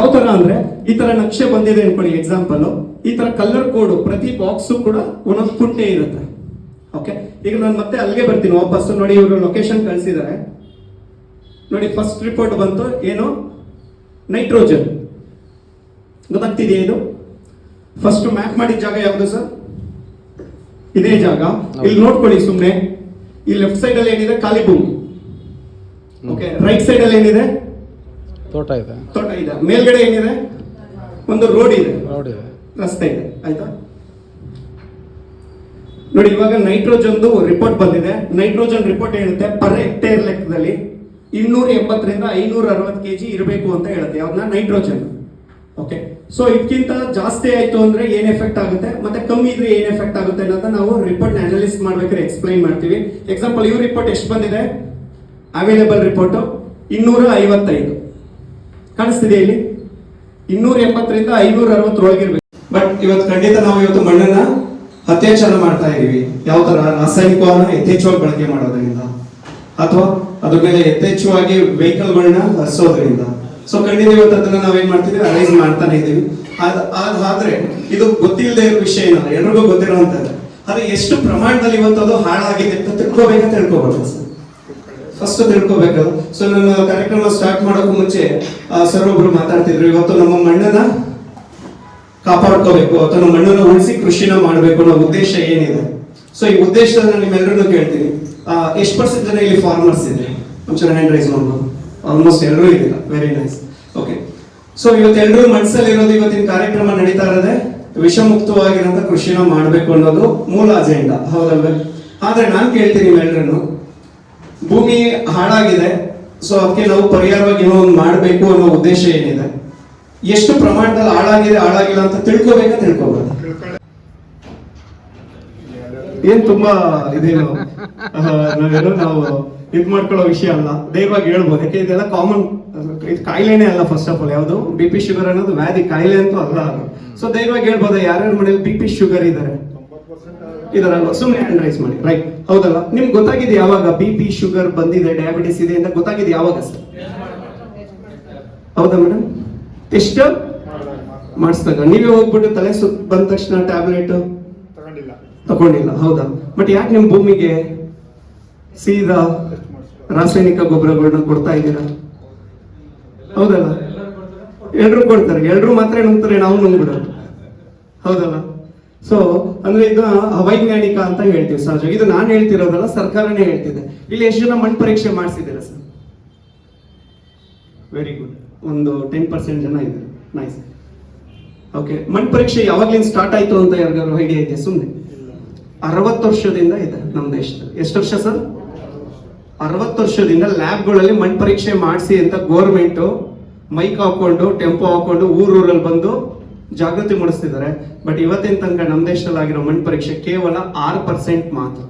ಯಾವ ತರ ಅಂದ್ರೆ ಈ ತರ ನಕ್ಷೆ ಬಂದಿದೆ ಅನ್ಕೊಳ್ಳಿ ಎಕ್ಸಾಂಪಲ್ ಈ ತರ ಕಲರ್ ಕೋಡ್ ಪ್ರತಿ ಬಾಕ್ಸ್ ಕೂಡ ಒಂದೊಂದು ಪುಟ್ಟೆ ಇರುತ್ತೆ. ಓಕೆ ಈಗ ನಾನು ಮತ್ತೆ ಅಲ್ಲಿಗೆ ಬರ್ತೀನಿ ವಾಪಸ್. ನೋಡಿ ಇವರು ಲೊಕೇಶನ್ ಕಳಿಸಿದ್ದಾರೆ ನೋಡಿ ಫಸ್ಟ್ ರಿಪೋರ್ಟ್ ಬಂತು. ಏನು? ನೈಟ್ರೋಜನ್ ಗೊತ್ತಾಗ್ತಿದೆಯಾ ಇದು? ಫಸ್ಟ್ ಮ್ಯಾಪ್ ಮಾಡಿದ ಜಾಗ ಯಾವುದು ಸರ್? ಇದೇ ಜಾಗ. ಇಲ್ಲಿ ನೋಡ್ಕೊಳ್ಳಿ ಸುಮ್ಮನೆ ಈ ಲೆಫ್ಟ್ ಸೈಡ್ ಅಲ್ಲಿ ಏನಿದೆ? ಖಾಲಿ ಭೂಮಿ. ಓಕೆ ರೈಟ್ ಸೈಡ್ ಅಲ್ಲಿ ಏನಿದೆ? ತೋಟ ಇದೆ. ತೋಟ ಇದೆ. ಮೇಲ್ಗಡೆ ಏನಿದೆ? ಒಂದು ರೋಡ್ ಇದೆ. ರೋಡ್ ಇದೆ. ರಸ್ತೆ ಇದೆ. ಆಯ್ತಾ? ನೋಡಿ ಇವಾಗ ನೈಟ್ರೋಜನ್ದು ರಿಪೋರ್ಟ್ ಬಂದಿದೆ. ನೈಟ್ರೋಜನ್ ರಿಪೋರ್ಟ್ ಹೇಳುತ್ತೆ ಪರ್ ಹೆಕ್ಟೇರ್ ಲೆಕ್ಕದಲ್ಲಿ ಇನ್ನೂರ ಎಂಬತ್ತರಿಂದ ಐನೂರ ಅರವತ್ತು ಕೆಜಿ ಇರಬೇಕು ಅಂತ ಹೇಳುತ್ತೆ. ಯಾವ್ದನ್ನ ನೈಟ್ರೋಜನ್ ಓಕೆ ಸೊ ಇದಕ್ಕಿಂತ ಜಾಸ್ತಿ ಆಯ್ತು ಅಂದ್ರೆ ಏನ್ ಎಫೆಕ್ಟ್ ಆಗುತ್ತೆ? ಮತ್ತೆ ಕಮ್ಮಿ ಇದ್ರೆ ಏನ್ ಎಫೆಕ್ಟ್ ಆಗುತ್ತೆ ಅನ್ನೋದನ್ನ ನಾವು ರಿಪೋರ್ಟ್ ಅನಾಲಿಸ್ ಮಾಡ್ಬೇಕಾದ್ರೆ ಎಕ್ಸ್ಪ್ಲೈನ್ ಮಾಡ್ತೀವಿ. ಎಕ್ಸಾಂಪಲ್ ಇವ್ ರಿಪೋರ್ಟ್ ಎಷ್ಟು ಬಂದಿದೆ? ಅವೈಲೇಬಲ್ ರಿಪೋರ್ಟ್ ಇನ್ನೂರ ಐವತ್ತೈದು ಕಾಣಿಸ್ತಿದೆ ಇಲ್ಲಿ? ಇನ್ನೂರ ಎಂಬತ್ತರಿಂದ ಐನೂರ ಅರವತ್ತರೊಳಗಿರ್ಬೇಕು ಬಟ್ ಇವತ್ತು ಖಂಡಿತ ನಾವು ಇವತ್ತು ಮಣ್ಣನ್ನ ಅತ್ಯಾಚಾರ ಮಾಡ್ತಾ ಇದೀವಿ ಯಾವ ತರ ರಾಸಾಯನಿಕವನ್ನ ಯಥೇಚ್ಛವಾಗಿ ಬಳಕೆ ಮಾಡೋದ್ರಿಂದ ಅಥವಾ ಅದ್ರ ಮೇಲೆ ಯಥೇಚ್ಛವಾಗಿ ವೆಹಿಕಲ್ಗಳನ್ನ ಹರಿಸೋದ್ರಿಂದ. ಸೊ ಖಂಡಿತ ಇವತ್ತು ಅದನ್ನ ನಾವೇನ್ ಮಾಡ್ತೀವಿ ಅರೇಂಜ್ ಮಾಡ್ತಾನೆ ಇದೀವಿ ಆದ್ರೆ ಇದು ಗೊತ್ತಿಲ್ಲದೆ ಇರೋ ವಿಷಯ ಏನಲ್ಲ ಎಲ್ರಿಗೂ ಗೊತ್ತಿರೋಂಥದ್ದು ಆದ್ರೆ ಎಷ್ಟು ಪ್ರಮಾಣದಲ್ಲಿ ಇವತ್ತು ಅದು ಹಾಳಾಗಿದೆ ಅಂತ ತಿಳ್ಕೋಬೇಕಂತ ತಿಳ್ಕೊಬಾರ್ದು ಫಸ್ಟ್ ತಿಳ್ಕೋಬೇಕು. ಸೊ ನನ್ನ ಕಾರ್ಯಕ್ರಮ ಸ್ಟಾರ್ಟ್ ಮಾಡೋಕ್ಕೂ ಮುಂಚೆ ಸರ್ ಒಬ್ರು ಮಾತಾಡ್ತಿದ್ರು. ಇವತ್ತು ನಮ್ಮ ಮಣ್ಣನ್ನ ಕಾಪಾಡ್ಕೋಬೇಕು, ಅಥವಾ ನಮ್ಮ ಮಣ್ಣನ್ನು ಉಳಿಸಿ ಕೃಷಿನ ಮಾಡಬೇಕು ಅನ್ನೋ ಉದ್ದೇಶ ಏನಿದೆ? ಸೊ ಈ ಉದ್ದೇಶದಲ್ಲಿ ನಾನು ನಿಮ್ಮೆಲ್ಲರನ್ನು ಕೇಳ್ತೀನಿ. ಎಷ್ಟು ಪರ್ಸೆಂಟ್ ಜನ ಇಲ್ಲಿ ಫಾರ್ಮರ್ಸ್ ಇದೆ ಒಂಚೂರು ಹ್ಯಾಂಡ್ ರೈಸ್ ಮಾಡ್ಬೋದು. ಆಲ್ಮೋಸ್ಟ್ ಎಲ್ಲರೂ ಇದಿಲ್ಲ ವೆರಿ ನೈಸ್ ಓಕೆ ಸೊ ಇವತ್ತು ಎಲ್ಲರೂ ಮನಸ್ಸಲ್ಲಿರೋದು ಇವತ್ತಿನ ಕಾರ್ಯಕ್ರಮ ನಡೀತಾ ಇರೋದೇ ವಿಷಮುಕ್ತವಾಗಿರೋಂಥ ಕೃಷಿನ ಮಾಡಬೇಕು ಅನ್ನೋದು ಮೂಲ ಅಜೆಂಡಾ ಹೌದಲ್ವೇ? ಆದ್ರೆ ನಾನು ಕೇಳ್ತೀನಿ ನಿಮ್ಮೆಲ್ಲರನ್ನು ಭೂಮಿ ಹಾಳಾಗಿದೆ ಸೊ ಅದಕ್ಕೆ ನಾವು ಪರಿಹಾರವಾಗಿ ಏನೋ ಒಂದು ಮಾಡಬೇಕು ಅನ್ನೋ ಉದ್ದೇಶ ಏನಿದೆ? ಎಷ್ಟು ಪ್ರಮಾಣದಲ್ಲಿ ಹಾಳಾಗಿದೆ, ಹಾಳಾಗಿಲ್ಲ ಅಂತ ತಿಳ್ಕೊಬೇಕು ತಿಳ್ಕೊಬಾರ್ದು ಏನ್ ತುಂಬಾ ಇದೇನು? ನಾವು ಇದ್ ಮಾಡ್ಕೊಳ್ಳೋ ವಿಷಯ ಅಲ್ಲ. ಧೈರ್ಯವಾಗಿ ಹೇಳ್ಬೋದು. ಯಾಕೆ ಇದೆಲ್ಲ ಕಾಮನ್ ಇದು ಕಾಯಿಲೆನೇ ಅಲ್ಲ ಫಸ್ಟ್ ಆಫ್ ಆಲ್ ಯಾವುದು? ಬಿ ಪಿ ಶುಗರ್ ಅನ್ನೋದು ವ್ಯಾಧಿ ಕಾಯಿಲೆ ಅಂತೂ ಅಲ್ಲ ಅದು. ಸೊ ಧೈರ್ಯವಾಗಿ ಹೇಳ್ಬೋದು? ಯಾರ್ಯಾರ ಮನೇಲಿ ಬಿ ಪಿ ಶುಗರ್ ಇದ್ದಾರೆ ಇದರಲ್ವಾ? ಸುಮ್ಮನೆ ಹ್ಯಾಂಡ್ ರೈಸ್ ಮಾಡಿ. ರೈಟ್ ಹೌದಲ್ಲ? ನಿಮ್ಗೆ ಗೊತ್ತಾಗಿದೆ ಯಾವಾಗ ಬಿ ಪಿ ಶುಗರ್ ಬಂದಿದೆ ಡಯಾಬಿಟಿಸ್ ಇದೆ ಅಂತ ಗೊತ್ತಾಗಿದೆ ಯಾವಾಗ ಸರ್? ಹೌದಾ ಮೇಡಮ್ ಟೆಸ್ಟ್ ಮಾಡಿಸ್ದಾಗ. ನೀವೇ ಹೋಗ್ಬಿಟ್ಟು ತಲೆ ಸುತ್ತ ಬಂದ ತಕ್ಷಣ ಟ್ಯಾಬ್ಲೆಟ್ ತಗೊಂಡಿಲ್ಲ. ಹೌದಾ? ಬಟ್ ಯಾಕೆ ನಿಮ್ಮ ಭೂಮಿಗೆ ಸೀದಾ ರಾಸಾಯನಿಕ ಗೊಬ್ಬರಗಳನ್ನ ಕೊಡ್ತಾ ಇದ್ದೀರಾ? ಹೌದಲ್ಲ? ಎಲ್ರು ಕೊಡ್ತಾರೆ. ಎಲ್ರು ಮಾತ್ರ ನುಂಗ್ತಾರೆ ನಾವು ನುಂಗ್ಬಿಡೋದು ಹೌದಲ್ಲ? ಸೊ ಅಂದ್ರೆ ಇದು ಅವೈಜ್ಞಾನಿಕ ಅಂತ ಹೇಳ್ತೀವಿ ಸಹಜ. ಇದು ನಾನು ಹೇಳ್ತಿರೋದಲ್ಲ, ಸರ್ಕಾರನೇ ಹೇಳ್ತಿದೆ. ಇಲ್ಲಿ ಎಷ್ಟು ಜನ ಮಣ್ಣು ಪರೀಕ್ಷೆ ಮಾಡಿಸಿದ್ದೀರಾ ಸರ್? ವೆರಿ ಗುಡ್ ಒಂದು ಟೆನ್ ಪರ್ಸೆಂಟ್ ಜನ ಇದ್ದಾರೆ. ನೈಸ್ ಓಕೆ ಮಣ್ಣು ಪರೀಕ್ಷೆ ಯಾವಾಗ್ಲಿಂದ ಸ್ಟಾರ್ಟ್ ಆಯ್ತು ಅಂತ ಯಾರಿಗಾದ್ರು ಐಡಿಯಾ ಇದೆ ಸುಮ್ಮನೆ ಅರವತ್ತು ವರ್ಷದಿಂದ ಇದೆ ನಮ್ಮ ದೇಶದಲ್ಲಿ. ಎಷ್ಟು ವರ್ಷ ಸರ್? ಅರವತ್ತು ವರ್ಷದಿಂದ ಲ್ಯಾಬ್ಗಳಲ್ಲಿ ಮಣ್ಣು ಪರೀಕ್ಷೆ ಮಾಡಿಸಿ ಅಂತ ಗೋರ್ಮೆಂಟು ಮೈಕ್ ಹಾಕೊಂಡು, ಟೆಂಪೋ ಹಾಕೊಂಡು ಊರೂರಲ್ಲಿ ಬಂದು ಜಾಗೃತಿ ಮೂಡಿಸ್ತಿದ್ದಾರೆ. ಬಟ್ ಇವತ್ತಿನ ತನಕ ನಮ್ಮ ದೇಶದಲ್ಲಿ ಆಗಿರೋ ಮಣ್ಣು ಪರೀಕ್ಷೆ ಕೇವಲ ಆರು ಪರ್ಸೆಂಟ್ ಮಾತ್ರ.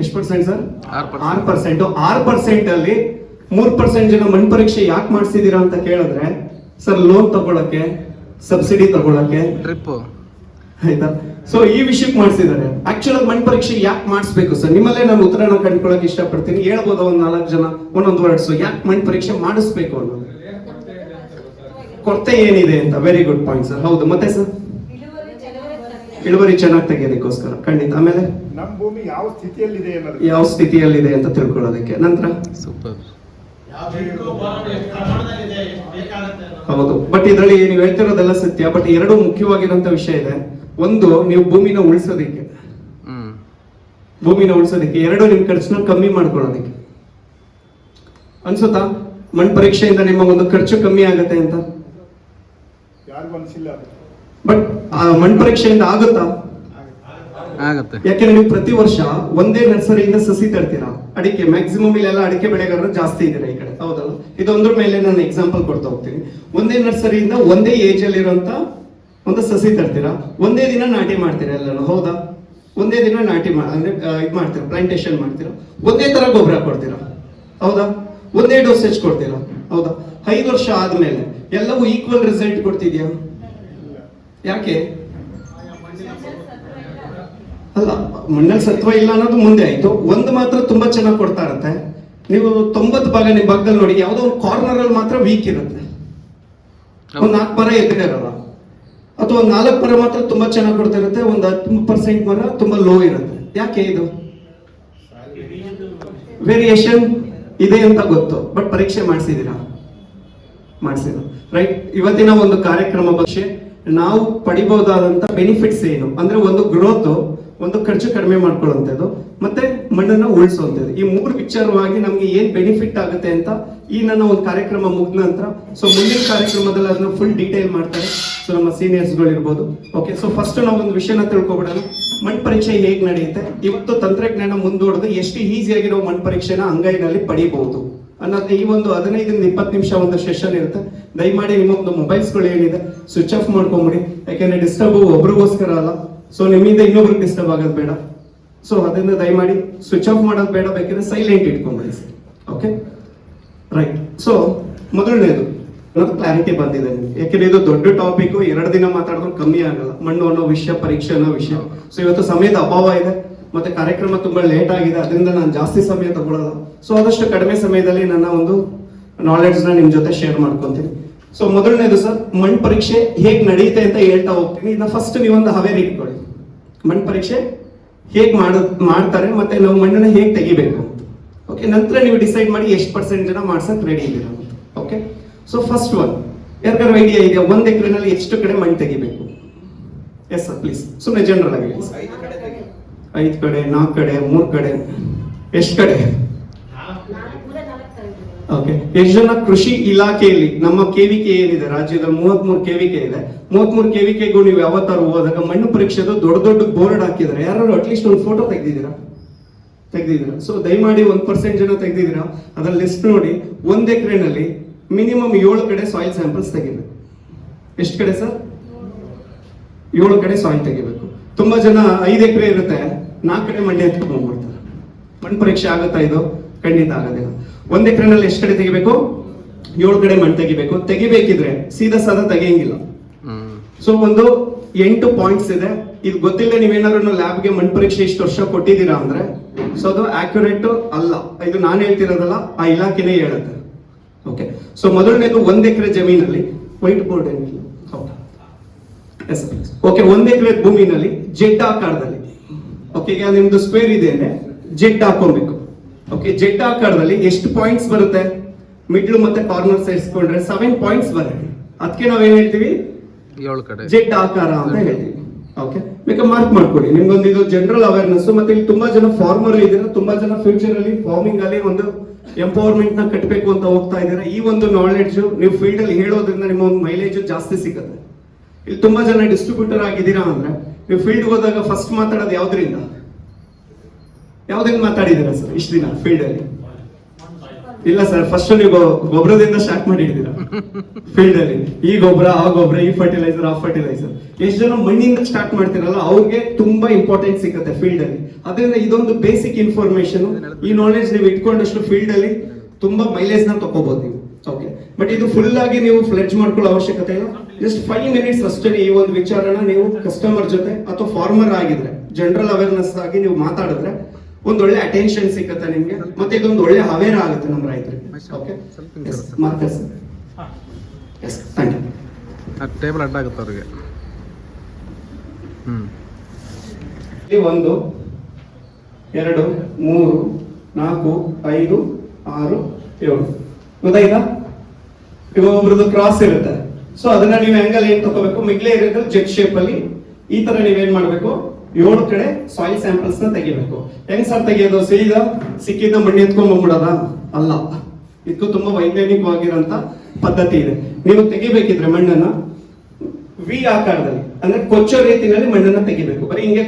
ಎಷ್ಟು ಪರ್ಸೆಂಟ್ ಸರ್ ಆರು ಪರ್ಸೆಂಟ್ ಆರು ಪರ್ಸೆಂಟ್ ಅಲ್ಲಿ ಮೂರ್ ಪರ್ಸೆಂಟ್ ಜನ ಮಣ್ಣು ಪರೀಕ್ಷೆ ಯಾಕೆ ಮಾಡಿಸಿದೀರಾ ಅಂತ ಕೇಳಿದ್ರೆ ಸರ್ ಲೋನ್ ತಗೊಳಕ್ಕೆ ಸಬ್ಸಿಡಿ ತಗೊಳಕ್ಕೆ. ಟ್ರಿಪ್ ಆಯ್ತಾ? ಸೊ ಈ ವಿಷಯಕ್ಕೆ ಮಾಡಿಸಿದ್ದಾರೆ. ಆಕ್ಚುಲ್ ಮಣ್ಣು ಪರೀಕ್ಷೆ ಯಾಕೆ ಮಾಡಿಸ್ಬೇಕು ಸರ್ ನಿಮ್ಮಲ್ಲೇ ನಾನು ಉತ್ತರನ ಕಂಡ್ಕೊಳಕ್ ಇಷ್ಟಪಡ್ತೀನಿ. ಹೇಳ್ಬೋದು ಒಂದ್ ನಾಲ್ಕು ಜನ ಒಂದೊಂದು ವರ್ಡ್ಸು ಯಾಕೆ ಮಣ್ಣು ಪರೀಕ್ಷೆ ಮಾಡಿಸ್ಬೇಕು ಅನ್ನೋದು. ಕೊರತೆ ಏನಿದೆ ಅಂತ? ವೆರಿ ಗುಡ್ ಪಾಯಿಂಟ್ ಸರ್ ಹೌದು. ಮತ್ತೆ ಸರ್ ಇಳುವರಿ ಚೆನ್ನಾಗಿ ತೆಗೆಯೋದಕ್ಕೋಸ್ಕರ. ಖಂಡಿತ. ಆಮೇಲೆ? ನಮ್ಮ ಭೂಮಿ ಯಾವ ಸ್ಥಿತಿಯಲ್ಲಿದೆ ಯಾವ ಸ್ಥಿತಿಯಲ್ಲಿದೆ ಅಂತ ತಿಳ್ಕೊಳ್ಳೋದಕ್ಕೆ. ನಂತರ? ಸೂಪರ್ ಹೌದು. ಬಟ್ ಇದರಲ್ಲಿ ನೀವು ಹೇಳ್ತಿರೋದೆಲ್ಲ ಸತ್ಯ. ಬಟ್ ಎರಡು ಮುಖ್ಯವಾಗಿರುವಂತ ವಿಷಯ ಇದೆ. ಒಂದು ನೀವು ಭೂಮಿನ ಉಳಿಸೋದಕ್ಕೆ. ಭೂಮಿನ ಉಳಿಸೋದಕ್ಕೆ. ಎರಡು ನಿಮ್ ಖರ್ಚನ್ನ ಕಮ್ಮಿ ಮಾಡ್ಕೊಳ್ಳೋದಕ್ಕೆ. ಅನ್ಸುತ್ತಾ? ಮಣ್ಣು ಪರೀಕ್ಷೆಯಿಂದ ನಿಮ್ಮ ಒಂದು ಖರ್ಚು ಕಮ್ಮಿ ಆಗುತ್ತೆ ಅಂತ? ಯಾರಿಗೂ ಅನಿಸಿಲ್ಲ ಅದು. ಬಟ್ ಮಣ್ಣು ಪರೀಕ್ಷೆಯಿಂದ ಆಗುತ್ತಾ? ಆಗುತ್ತೆ. ಯಾಕೆಂದ್ರೆ ನೀವು ಪ್ರತಿ ವರ್ಷ ಒಂದೇ ನರ್ಸರಿಯಿಂದ ಸಸಿ ತರ್ತೀರಾ? ಅಡಿಕೆ ಮ್ಯಾಕ್ಸಿಮಮ್ ಇಲ್ಲೆಲ್ಲ ಅಡಿಕೆ ಬೆಳೆಗಾರರು ಜಾಸ್ತಿ ಇದ್ದಾರೆ ಈ ಕಡೆ. ಹೌದಲ್ಲ? ಇದೊಂದ್ರ ಮೇಲೆ ನಾನು ಎಕ್ಸಾಂಪಲ್ ಕೊಡ್ತಾ ಹೋಗ್ತೀನಿ. ಒಂದೇ ನರ್ಸರಿಯಿಂದ ಒಂದೇ ಏಜ್ ಅಲ್ಲಿರುವಂತ ಒಂದು ಸಸಿ ತರ್ತೀರಾ? ಒಂದೇ ದಿನ ನಾಟಿ ಮಾಡ್ತೀರಾ ಎಲ್ಲ ಹೌದಾ? ಒಂದೇ ದಿನ ನಾಟಿ ಅಂದ್ರೆ ಇದು ಇದ್ ಮಾಡ್ತೀರಾ? ಪ್ಲಾಂಟೇಶನ್ ಮಾಡ್ತೀರಾ? ಒಂದೇ ತರ ಗೊಬ್ಬರ ಕೊಡ್ತೀರಾ? ಹೌದಾ? ಒಂದೇ ಡೋಸೇಜ್ ಕೊಡ್ತೀರಾ? ಹೌದಾ? ಐದು ವರ್ಷ ಆದ್ಮೇಲೆ ಎಲ್ಲವೂ ಈಕ್ವಲ್ ರಿಸಲ್ಟ್ ಕೊಡ್ತಿದ್ಯಾ? ಯಾಕೆ? ಅಲ್ಲ ಮಣ್ಣಲ್ಲಿ ಸತ್ವ ಇಲ್ಲ ಅನ್ನೋದು ಮುಂದೆ ಆಯ್ತು. ಒಂದು ಮಾತ್ರ ತುಂಬಾ ಚೆನ್ನಾಗಿ ಕೊಡ್ತಾ ಇರುತ್ತೆ. ನೀವು ತೊಂಬತ್ತು ಭಾಗ ನಿಮ್ಮ ಭಾಗದಲ್ಲಿ ನೋಡಿ, ಯಾವುದೋ ಒಂದು ಕಾರ್ನರ್ ಅಲ್ಲಿ ಮಾತ್ರ ವೀಕ್ ಇರುತ್ತೆ. ಒಂದು ನಾಲ್ಕು ಮರ ಎತ್ತಿದೆ ಇರಲ್ಲ. ಅಥವಾ ನಾಲ್ಕು ಮರ ಮಾತ್ರ ತುಂಬಾ ಚೆನ್ನಾಗಿ ಕೊಡ್ತಾ ಇರುತ್ತೆ, ಒಂದು ಹತ್ತು ಪರ್ಸೆಂಟ್ ಮರ ತುಂಬಾ ಲೋ ಇರುತ್ತೆ. ಯಾಕೆ ಇದು? ವೇರಿಯೇಷನ್ ಇದೆ ಅಂತ ಗೊತ್ತು ಬಟ್ ಪರೀಕ್ಷೆ ಮಾಡಿಸಿದೀರಾ ಮಾಡಿಸಿದ್ರು. ರೈಟ್ ಇವತ್ತಿನ ಒಂದು ಕಾರ್ಯಕ್ರಮ ಬಗ್ಗೆ ನಾವು ಪಡಿಬಹುದಾದಂತ ಬೆನಿಫಿಟ್ಸ್ ಏನು? ಅಂದ್ರೆ ಒಂದು ಗ್ರೋತ್ ಒಂದು ಖರ್ಚು ಕಡಿಮೆ ಮಾಡ್ಕೊಳ್ಳುವಂಥದ್ದು, ಮತ್ತೆ ಮಣ್ಣನ್ನು ಉಳಿಸುವಂಥದ್ದು. ಈ ಮೂರು ವಿಚಾರವಾಗಿ ನಮ್ಗೆ ಏನ್ ಬೆನಿಫಿಟ್ ಆಗುತ್ತೆ ಅಂತ ಈ ನನ್ನ ಒಂದು ಕಾರ್ಯಕ್ರಮ ಮುಗಿದ ನಂತರ ಸೊ ಮುಂದಿನ ಕಾರ್ಯಕ್ರಮದಲ್ಲಿ ಅದನ್ನ ಫುಲ್ ಡೀಟೇಲ್ ಮಾಡ್ತಾರೆ. ಸೊ ನಮ್ಮ ಸೀನಿಯರ್ಸ್ಗಳು ಇರ್ಬೋದು ಓಕೆ ಸೊ ಫಸ್ಟ್ ನಾವು ಒಂದು ವಿಷಯನ ತಿಳ್ಕೊಬಿಡೋಣ. ಮಣ್ಣು ಪರೀಕ್ಷೆ ಹೇಗೆ ನಡೆಯುತ್ತೆ? ಇವತ್ತು ತಂತ್ರಜ್ಞಾನ ಮುಂದುವರೆದು ಎಷ್ಟು ಈಸಿಯಾಗಿ ನಾವು ಮಣ್ಣು ಪರೀಕ್ಷೆನ ಅಂಗೈನಲ್ಲಿ ಪಡಿಬಹುದು? ಅನ್ನೋದು ಈ ಒಂದು ಹದಿನೈದರಿಂದ ಇಪ್ಪತ್ತು ನಿಮಿಷ ಒಂದು ಸೆಷನ್ ಇರುತ್ತೆ. ದಯಮಾಡಿ ನಿಮ್ಮೊಂದು ಮೊಬೈಲ್ಸ್ಗಳು ಏನಿದೆ ಸ್ವಿಚ್ ಆಫ್ ಮಾಡ್ಕೊಂಬಿಡಿ. ಯಾಕೆಂದ್ರೆ ಡಿಸ್ಟರ್ಬ್ ಒಬ್ರಿಗೋಸ್ಕರ ಅಲ್ಲ. ಸೊ ನಿಮ್ಮಿಂದ ಇನ್ನೊಬ್ರಿಗೆ ಡಿಸ್ಟರ್ಬ್ ಆಗೋದು ಬೇಡ. ಸೊ ಅದರಿಂದ ದಯಮಾಡಿ ಸ್ವಿಚ್ ಆಫ್ ಮಾಡೋದು ಬೇಡ, ಬೇಕಿದ್ರೆ ಸೈಲೆಂಟ್ ಇಟ್ಕೊಂಬಿಡಿ ಓಕೆ ರೈಟ್ ಸೊ ಮೊದಲನೇದು ಕ್ಲಾರಿಟಿ ಬಂದಿದೆ ಯಾಕೆಂದ್ರೆ ಇದು ದೊಡ್ಡ ಟಾಪಿಕ್ ಎರಡು ದಿನ ಮಾತಾಡಿದ್ರು ಕಮ್ಮಿ ಆಗಲ್ಲ. ಮಣ್ಣು ಅನ್ನೋ ವಿಷಯ, ಪರೀಕ್ಷೆ ಅನ್ನೋ ವಿಷಯ. ಸೊ ಇವತ್ತು ಸಮಯದ ಅಭಾವ ಇದೆ. ಮತ್ತೆ ಕಾರ್ಯಕ್ರಮ ತುಂಬಾ ಲೇಟ್ ಆಗಿದೆ, ಅದರಿಂದ ನಾನು ಜಾಸ್ತಿ ಸಮಯ ತಗೊಳ್ಳಲ್ಲ ಸೊ ಆದಷ್ಟು ಕಡಿಮೆ ಸಮಯದಲ್ಲಿ ನನ್ನ ಒಂದು ನಾಲೆಡ್ಜ್ನ ನಿಮ್ ಜೊತೆ ಶೇರ್ ಮಾಡ್ಕೊಂತೀನಿ. ಸೊ ಮೊದಲನೇದು ಸರ್ ಮಣ್ಣು ಪರೀಕ್ಷೆ ಹೇಗೆ ನಡೆಯುತ್ತೆ ಅಂತ ಹೇಳ್ತಾ ಹೋಗ್ತೀನಿ. ಇದನ್ನ ಫಸ್ಟ್ ನೀವೊಂದು ಹವೇರಿ ಇಟ್ಕೊಳ್ಳಿ. ಮಣ್ಣು ಪರೀಕ್ಷೆ ಹೇಗೆ ಮಾಡ, ಮಾಡ್ತಾರೆ ಮತ್ತೆ ನಾವು ಮಣ್ಣನ್ನ ಹೇಗೆ ತೆಗಿಬೇಕು? ಓಕೆ ನಂತರ ನೀವು ಡಿಸೈಡ್ ಮಾಡಿ ಎಷ್ಟು ಪರ್ಸೆಂಟ್ ಜನ ಮಾಡ್ಸಕ್ ರೆಡಿ ಇದ್ದೀರಾ. ಓಕೆ ಸೊ ಫಸ್ಟ್ ಒನ್ ಯಾರಿಗಾರು ಐಡಿಯಾ ಇದೆ ಒಂದು ಎಕರೆನಲ್ಲಿ ಎಷ್ಟು ಕಡೆ ಮಣ್ಣು ತೆಗಿಬೇಕು? ಎಸ್ ಸರ್ ಪ್ಲೀಸ್ ಸುಮ್ಮನೆ ಜನರಲ್ ಆಗಿ. ಐದ್ ಕಡೆ, ನಾಲ್ಕು ಕಡೆ, ಮೂರು ಕಡೆ, ಎಷ್ಟು ಕಡೆ? ಓಕೆ ಎಷ್ಟು ಜನ ಕೃಷಿ ಇಲಾಖೆಯಲ್ಲಿ, ನಮ್ಮ ಕೆವಿಕೆ ಏನಿದೆ? ರಾಜ್ಯದ ಮೂವತ್ಮೂರು ಕೆವಿಕೆ ಇದೆ. ಮೂವತ್ಮೂರು ಕೆವಿಕೆಗೂ ನೀವು ಯಾವತ್ತಾರು ಹೋದಾಗ ಮಣ್ಣು ಪರೀಕ್ಷೆದು ದೊಡ್ಡ ದೊಡ್ಡ ಬೋರ್ಡ್ ಹಾಕಿದ್ರೆ ಯಾರು ಅಟ್ಲೀಸ್ಟ್ ಒಂದು ಫೋಟೋ ತೆಗ್ದಿದ್ದೀರಾ? ತೆಗ್ದಿದ್ದೀರಾ? ಸೊ ದಯಮಾಡಿ ಒಂದ್ ಪರ್ಸೆಂಟ್ ಜನ ತೆಗ್ದಿದ್ದೀರಾ? ಅದರ ಲಿಸ್ಟ್ ನೋಡಿ. ಒಂದ್ ಎಕರೆನಲ್ಲಿ ಮಿನಿಮಮ್ ಏಳು ಕಡೆ ಸಾಯಿಲ್ ಸ್ಯಾಂಪಲ್ಸ್ ತೆಗಿಬೇಕು. ಎಷ್ಟು ಕಡೆ ಸರ್? ಏಳು ಕಡೆ ಸಾಯಿಲ್ ತೆಗಿಬೇಕು. ತುಂಬಾ ಜನ ಐದು ಎಕರೆ ಇರುತ್ತೆ. ನಾಲ್ಕು ಕಡೆ ಮಂಡ್ಯ ಎತ್ಕೊಂಡ್ಬಿಡ್ತಾರೆ ಮಣ್ಣು ಪರೀಕ್ಷೆ ಆಗುತ್ತಾ ಇದು? ಖಂಡಿತ ಆಗೋದಿಲ್ಲ ಒಂದ್ ಎಕರೆನಲ್ಲಿ ಎಷ್ಟು ಕಡೆ ತೆಗಿಬೇಕು? ಏಳು ಕಡೆ ಮಣ್ಣು ತೆಗಿಬೇಕು. ತೆಗಿಬೇಕಿದ್ರೆ ಸೀದಾ ಸದ ತೆಗಿಯಂಗಿಲ್ಲ. ಸೊ ಒಂದು ಎಂಟು ಪಾಯಿಂಟ್ಸ್ ಇದೆ. ಇದು ಗೊತ್ತಿಲ್ಲ ನೀವೇನಾದ್ರು ಲ್ಯಾಬ್ಗೆ ಮಣ್ಣು ಪರೀಕ್ಷೆ ಇಷ್ಟು ವರ್ಷ ಕೊಟ್ಟಿದ್ದೀರಾ ಅಂದ್ರೆ ಸೊ ಅದು ಆಕ್ಯುರೇಟ್ ಅಲ್ಲ. ಇದು ನಾನು ಹೇಳ್ತಿರೋದಲ್ಲ ಆ ಇಲಾಖೆನೇ ಹೇಳುತ್ತೆ. ಓಕೆ ಸೊ ಮೊದಲನೇದು ಒಂದ್ ಎಕರೆ ಜಮೀನಲ್ಲಿ ವೈಟ್ ಬೋರ್ಡ್ ಏನಿಲ್ಲ. ಓಕೆ ಒಂದ್ ಎಕರೆ ಭೂಮಿನಲ್ಲಿ ಜೆಡ್ ಆಕಾರದಲ್ಲಿ ಓಕೆ ಈಗ ನಿಮ್ದು ಸ್ಕ್ವೇರ್ ಇದೆ ಅಂದ್ರೆ ಜೆಡ್ ಹಾಕೊಬೇಕು ಓಕೆ ಜೆಡ್ ಆಕಾರದಲ್ಲಿ ಎಷ್ಟು ಪಾಯಿಂಟ್ಸ್ ಬರುತ್ತೆ? ಮಿಡ್ಲ್ ಮತ್ತೆ ಕಾರ್ನರ್ ಸೇರಿಸ್ಕೊಂಡ್ರೆ ಸೆವೆನ್ ಪಾಯಿಂಟ್ಸ್ ಬರುತ್ತೆ. ಅದಕ್ಕೆ ನಾವೇನ್ ಹೇಳ್ತೀವಿ? ಜೆಡ್ ಆಕಾರ ಅಂತ ಹೇಳ್ತೀವಿ. ಓಕೆ ಮಾರ್ಕ್ ಮಾಡ್ಕೊಡಿ. ನಿಮ್ಗೊಂದು ಇದು ಜನರಲ್ ಅವೇರ್ನೆಸ್ ಮತ್ತೆ ಇಲ್ಲಿ ತುಂಬಾ ಜನ ಫಾರ್ಮರ್ ಇದ್ದೀರಾ ತುಂಬಾ ಜನ ಫ್ಯೂಚರ್ ಅಲ್ಲಿ ಫಾರ್ಮಿಂಗ್ ಅಲ್ಲಿ ಒಂದು ಎಂಪವರ್ಮೆಂಟ್ನ ಕಟ್ಟಬೇಕು ಅಂತ ಹೋಗ್ತಾ ಇದ್ದೀರಾ. ಈ ಒಂದು ನಾಲೆಡ್ಜ್ ನೀವು ಫೀಲ್ಡ್ ಅಲ್ಲಿ ಹೇಳೋದ್ರಿಂದ ನಿಮ್ಮ ಒಂದು ಮೈಲೇಜ್ ಜಾಸ್ತಿ ಸಿಗುತ್ತೆ. ಇಲ್ಲಿ ತುಂಬಾ ಜನ ಡಿಸ್ಟ್ರಿಬ್ಯೂಟರ್ ಆಗಿದ್ದೀರಾ ಅಂದ್ರೆ ನೀವು ಫೀಲ್ಡ್ ಹೋದಾಗ ಫಸ್ಟ್ ಮಾತಾಡೋದು ಯಾವ್ದ್ರಿಂದ? ಯಾವ್ದ್ರಿಂದ ಮಾತಾಡಿದ್ದೀರಾ ಸರ್ ಇಷ್ಟು ದಿನ ಫೀಲ್ಡ್ ಅಲ್ಲಿ? ಇಲ್ಲ ಸರ್ ಫಸ್ಟ್ ನೀವು ಗೊಬ್ಬರದಿಂದ ಸ್ಟಾರ್ಟ್ ಮಾಡಿದ್ದೀರಾ? ಫೀಲ್ಡ್ ಅಲ್ಲಿ. ಈ ಗೊಬ್ಬರ ಆ ಗೊಬ್ಬರ ಈ ಫರ್ಟಿಲೈಸರ್ ಆ ಫರ್ಟಿಲೈಸರ್ ಎಷ್ಟು ಜನ ಮಣ್ಣಿಂದ ಸ್ಟಾರ್ಟ್ ಮಾಡ್ತಿರಲ್ಲ, ಅವ್ರಿಗೆ ತುಂಬಾ ಇಂಪಾರ್ಟೆಂಟ್ ಸಿಗುತ್ತೆ ಫೀಲ್ಡ್ ಅಲ್ಲಿ. ಅದರಿಂದ ಇದೊಂದು ಬೇಸಿಕ್ ಇನ್ಫಾರ್ಮೇಶನ್ ಈ ನಾಲೆಜ್ ನೀವು ಇಟ್ಕೊಂಡಷ್ಟು ಫೀಲ್ಡ್ ಅಲ್ಲಿ ತುಂಬಾ ಮೈಲೇಜ್ನ ತಗೋಬಹುದು ಬಟ್ ಇದು ಫುಲ್ ಆಗಿ ನೀವು ಫ್ಲೆಡ್ಜ್ ಮಾಡ್ಕೊಳ್ಳೋ ಅವಶ್ಯಕತೆ ಇಲ್ಲ. ಜಸ್ಟ್ ಫೈವ್ ಮಿನಿಟ್ಸ್ ಅಷ್ಟೇ ಈ ಒಂದು ವಿಚಾರನ ನೀವು ಕಸ್ಟಮರ್ ಜೊತೆ ಅಥವಾ ಫಾರ್ಮರ್ ಆಗಿದ್ರೆ ಜನರಲ್ ಅವೇರ್ನೆಸ್ ಆಗಿ ನೀವು ಮಾತಾಡಿದ್ರೆ ಒಂದ್ ಒಳ್ಳೆ ಅಟೆನ್ಷನ್ ಸಿಗತ್ತೆ ನಿಮ್ಗೆ. ಮತ್ತೆ ಇದೊಂದು ಒಳ್ಳೆ ಅವೇರ್ ಆಗುತ್ತೆ ನಮ್ಮ ರೈತರಿಗೆ. Okay marks yes thank you table ಅಡ್ಡಾಗುತ್ತೆ ಅವ್ರಿಗೆ. ಹ್ಮ್. ಇಲ್ಲಿ ಒಂದು ಎರಡು ಮೂರು ನಾಲ್ಕು ಐದು ಆರು ಏಳು. ಗೊತ್ತಾಯ್ತಾ? ಈಗ ಒಬ್ರದ್ದು ಕ್ರಾಸ್ ಇರುತ್ತೆ. ಸೊ ಅದನ್ನ ನೀವು ಆಂಗಲ್ ಏನ್ ತಗೋಬೇಕು? ಮಿಗ್ಲೆ ಇರೋದು ಜೆಟ್ ಶೇಪ್ ಅಲ್ಲಿ. ಈ ತರ ನೀವೇನ್ ಮಾಡ್ಬೇಕು? ಏಳು ಕಡೆ ಸಾಯಿಲ್ ಸ್ಯಾಂಪಲ್ಸ್ನ ತೆಗಿಬೇಕು. ಹೆಂಗ್ ಸರ್ ತೆಗಿಯೋದು? ಸೀದಾ ಸಿಕ್ಕಿದ್ದ ಮಣ್ಣು ಎತ್ಕೊಂಡ್ ಬಂದ್ಬಿಡೋದ? ಅಲ್ಲ. ಇದಕ್ಕೂ ತುಂಬಾ ವೈಜ್ಞಾನಿಕವಾಗಿರೋಂತ ಪದ್ಧತಿ ಇದೆ. ನೀವು ತೆಗಿಬೇಕಿದ್ರೆ ಮಣ್ಣನ್ನ ವಿ ಆಕಾರದಲ್ಲಿ. ಅಂದ್ರೆ ಕೊಚ್ಚೋ ರೀತಿನಲ್ಲಿ ಮಣ್ಣನ್ನ ತೆಗಿಬೇಕು. ಬರೀ ಹಿಂಗೆ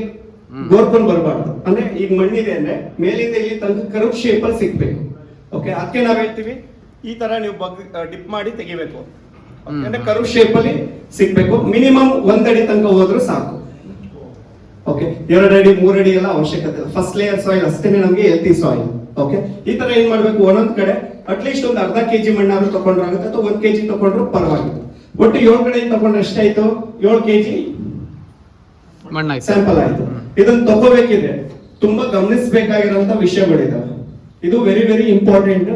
ಗೋರ್ಕೊಂಡ್ ಬರಬಾರ್ದು. ಅಂದ್ರೆ ಈಗ ಮಣ್ಣಿದೆ ಅಂದ್ರೆ ಮೇಲಿಂದ ಇಲ್ಲಿ ತಂದು ಕರು ಶೇಪ್ ಅಲ್ಲಿ ಸಿಗ್ಬೇಕು. ಓಕೆ ಅದಕ್ಕೆ ನಾವ್ ಹೇಳ್ತೀವಿ ಈ ತರ ನೀವು ಬಗ್ ಡಿಪ್ ಮಾಡಿ ತೆಗಿಬೇಕು. ಅಂದ್ರೆ ಕರು ಶೇಪ್ ಅಲ್ಲಿ ಸಿಗ್ಬೇಕು. ಮಿನಿಮಮ್ ಒಂದಡಿ ಅಡಿ ತನಕ ಹೋದ್ರೂ ಸಾಕು. ಓಕೆ ಎರಡು ಅಡಿ ಮೂರು ಅಡಿ ಎಲ್ಲ ಅವಶ್ಯಕತೆ ಇಲ್ಲ. ಫಸ್ಟ್ ಲೇಯರ್ ಸಾಯಿಲ್ ಅಷ್ಟೇನೆ ನಮ್ಗೆ ಹೆಲ್ತಿ ಸಾಯಿಲ್ ಓಕೆ ಈ ತರ ಏನ್ ಮಾಡ್ಬೇಕು? ಒಂದೊಂದ್ ಕಡೆ ಅಟ್ಲೀಸ್ಟ್ ಒಂದು ಅರ್ಧ ಕೆಜಿ ಮಣ್ಣಾದ್ರೂ ತಗೊಂಡ್ರೆ ಆಗುತ್ತೆ. ಅಥವಾ ಒಂದ್ ಕೆಜಿ ತಗೊಂಡ್ರು ಪರವಾಗಿಲ್ಲ. ಒಟ್ಟು ಏಳು ಕಡೆ ತಗೊಂಡ್ರೆ ಎಷ್ಟಾಯ್ತು ಏಳು ಕೆಜಿ ಸ್ಯಾಂಪಲ್ ಆಯ್ತು. ಇದನ್ನ ತಗೋಬೇಕಿದ್ರೆ ತುಂಬಾ ಗಮನಿಸಬೇಕಾಗಿರುವಂತ ವಿಷಯಗಳಿದಾವೆ. ಇದು very very important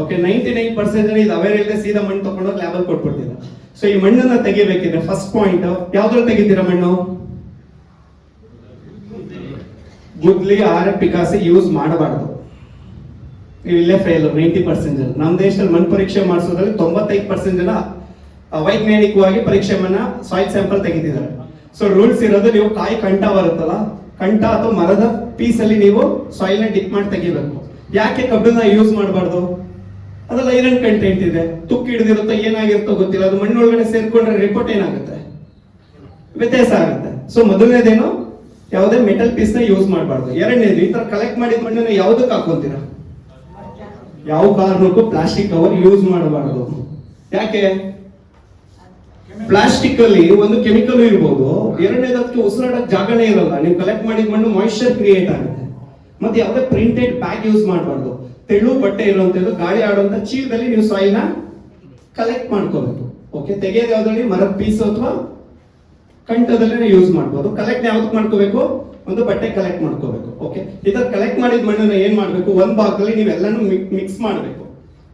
okay ninety nine percent ಇದು ಅವೇರ್ ಇಲ್ಲದೆ ಸೀದಾ ಮಣ್ಣು ತಗೊಂಡೋಗಿ ಲ್ಯಾಬಲ್ ಕೊಟ್ಬಿಡ್ತೀರಾ? ಸೊ ಈ ಮಣ್ಣನ್ನ ತೆಗಿಬೇಕಿದ್ರೆ ಫಸ್ಟ್ ಪಾಯಿಂಟ್ ಯಾವ್ದ್ರಲ್ಲಿ ತೆಗಿತೀರಾ ಮಣ್ಣು? ಗುದ್ಲಿ, ಆರೆ, ಪಿಕಾಸಿ ಯೂಸ್ ಮಾಡಬಾರ್ದು. ಇಲ್ಲೇ ಫೇಲ್ ನೈಂಟಿ ಪರ್ಸೆಂಟ್ ಜನ. ನಮ್ಮ ದೇಶದಲ್ಲಿ ಮಣ್ಣು ಪರೀಕ್ಷೆ ಮಾಡಿಸೋದ್ರಲ್ಲಿ ತೊಂಬತ್ತೈದು ಪರ್ಸೆಂಟ್ ಜನ ವೈಜ್ಞಾನಿಕವಾಗಿ ಪರೀಕ್ಷೆ ಮಣ್ಣ ಸಾಯಿಲ್ ಸ್ಯಾಂಪಲ್ ತೆಗಿತಿದ್ದಾರೆ. ಸೊ ರೂಲ್ಸ್ ಇರೋದು ನೀವು ಕಾಯಿ ಕಂಠ ಬರುತ್ತಲ್ಲ, ಕಂಠ ಅಥವಾ ಮರದ ಪೀಸಲ್ಲಿ ನೀವು ಸಾಯಿಲ್ನ ಡಿಪ್ ಮಾಡಿ ತೆಗಿಬೇಕು. ಯಾಕೆ ಕಬ್ಬನ್ನ ಯೂಸ್ ಮಾಡಬಾರ್ದು? ಅದ್ರಲ್ಲಿ ಐರನ್ ಕಂಟೆಂಟ್ ಇದೆ? ತುಕ್ಕಿ ಹಿಡಿದಿರುತ್ತೋ ಏನಾಗಿರುತ್ತೋ ಗೊತ್ತಿಲ್ಲ. ಅದು ಮಣ್ಣೊಳಗಡೆ ಸೇರ್ಕೊಂಡ್ರೆ ರಿಪೋರ್ಟ್ ಏನಾಗುತ್ತೆ? ವ್ಯತ್ಯಾಸ ಆಗುತ್ತೆ. ಸೊ ಮೊದಲನೇದೇನು? ಯಾವುದೇ ಮೆಟಲ್ ಪೀಸ್ನ ಯೂಸ್ ಮಾಡಬಾರ್ದು. ಎರಡನೇದು, ಈ ತರ ಕಲೆಕ್ಟ್ ಮಾಡಿದ ಮಣ್ಣನ್ನ ಯಾವ್ದಕ್ಕೆ ಹಾಕೊಂತೀರಾ? ಯಾವ ಕಾರಣಕ್ಕೂ ಪ್ಲಾಸ್ಟಿಕ್ ಕವರ್ ಯೂಸ್ ಮಾಡಬಾರದು. ಯಾಕೆ? ಪ್ಲಾಸ್ಟಿಕ್ ಅಲ್ಲಿ ಒಂದು ಕೆಮಿಕಲ್ ಇರ್ಬೋದು. ಎರಡನೇದಕ್ಕೆ ಉಸಿರಾಡಕ್ ಜಾಗನೇ ಇರಲ್ಲ. ನೀವು ಕಲೆಕ್ಟ್ ಮಾಡಿದ ಮಣ್ಣು ಮಾಯಿಶ್ಚರ್ ಕ್ರಿಯೇಟ್ ಆಗುತ್ತೆ. ಮತ್ತೆ ಯಾವುದೇ ಪ್ರಿಂಟೆಡ್ ಬ್ಯಾಗ್ ಯೂಸ್ ಮಾಡಬಾರ್ದು. ತೆಳು ಬಟ್ಟೆ ಇರುವಂತದ್ದು ಗಾಳಿ ಆಡುವಂತ ಚೀಲದಲ್ಲಿ ನೀವು ಸಾಯಿಲ್ನ ಕಲೆಕ್ಟ್ ಮಾಡ್ಕೋಬೇಕು. ಓಕೆ ತೆಗೆಯೋದು ಯಾವ್ದ್ರಲ್ಲಿ? ಮರದ ಪೀಸ್ ಅಥವಾ ಕಂಠದಲ್ಲೇ ಯೂಸ್ ಮಾಡ್ಬೋದು. ಕಲೆಕ್ಟ್ ಯಾವ್ದು ಮಾಡ್ಕೋಬೇಕು? ಒಂದು ಬಟ್ಟೆ ಕಲೆಕ್ಟ್ ಮಾಡ್ಕೋಬೇಕು. ಓಕೆ ಇದರ ಕಲೆಕ್ಟ್ ಮಾಡಿದ ಮಣ್ಣನ್ನ ಏನ್ ಮಾಡ್ಬೇಕು? ಒಂದ್ ಭಾಗದಲ್ಲಿ ನೀವೆಲ್ಲಾನು ಮಿಕ್ಸ್ ಮಾಡಬೇಕು.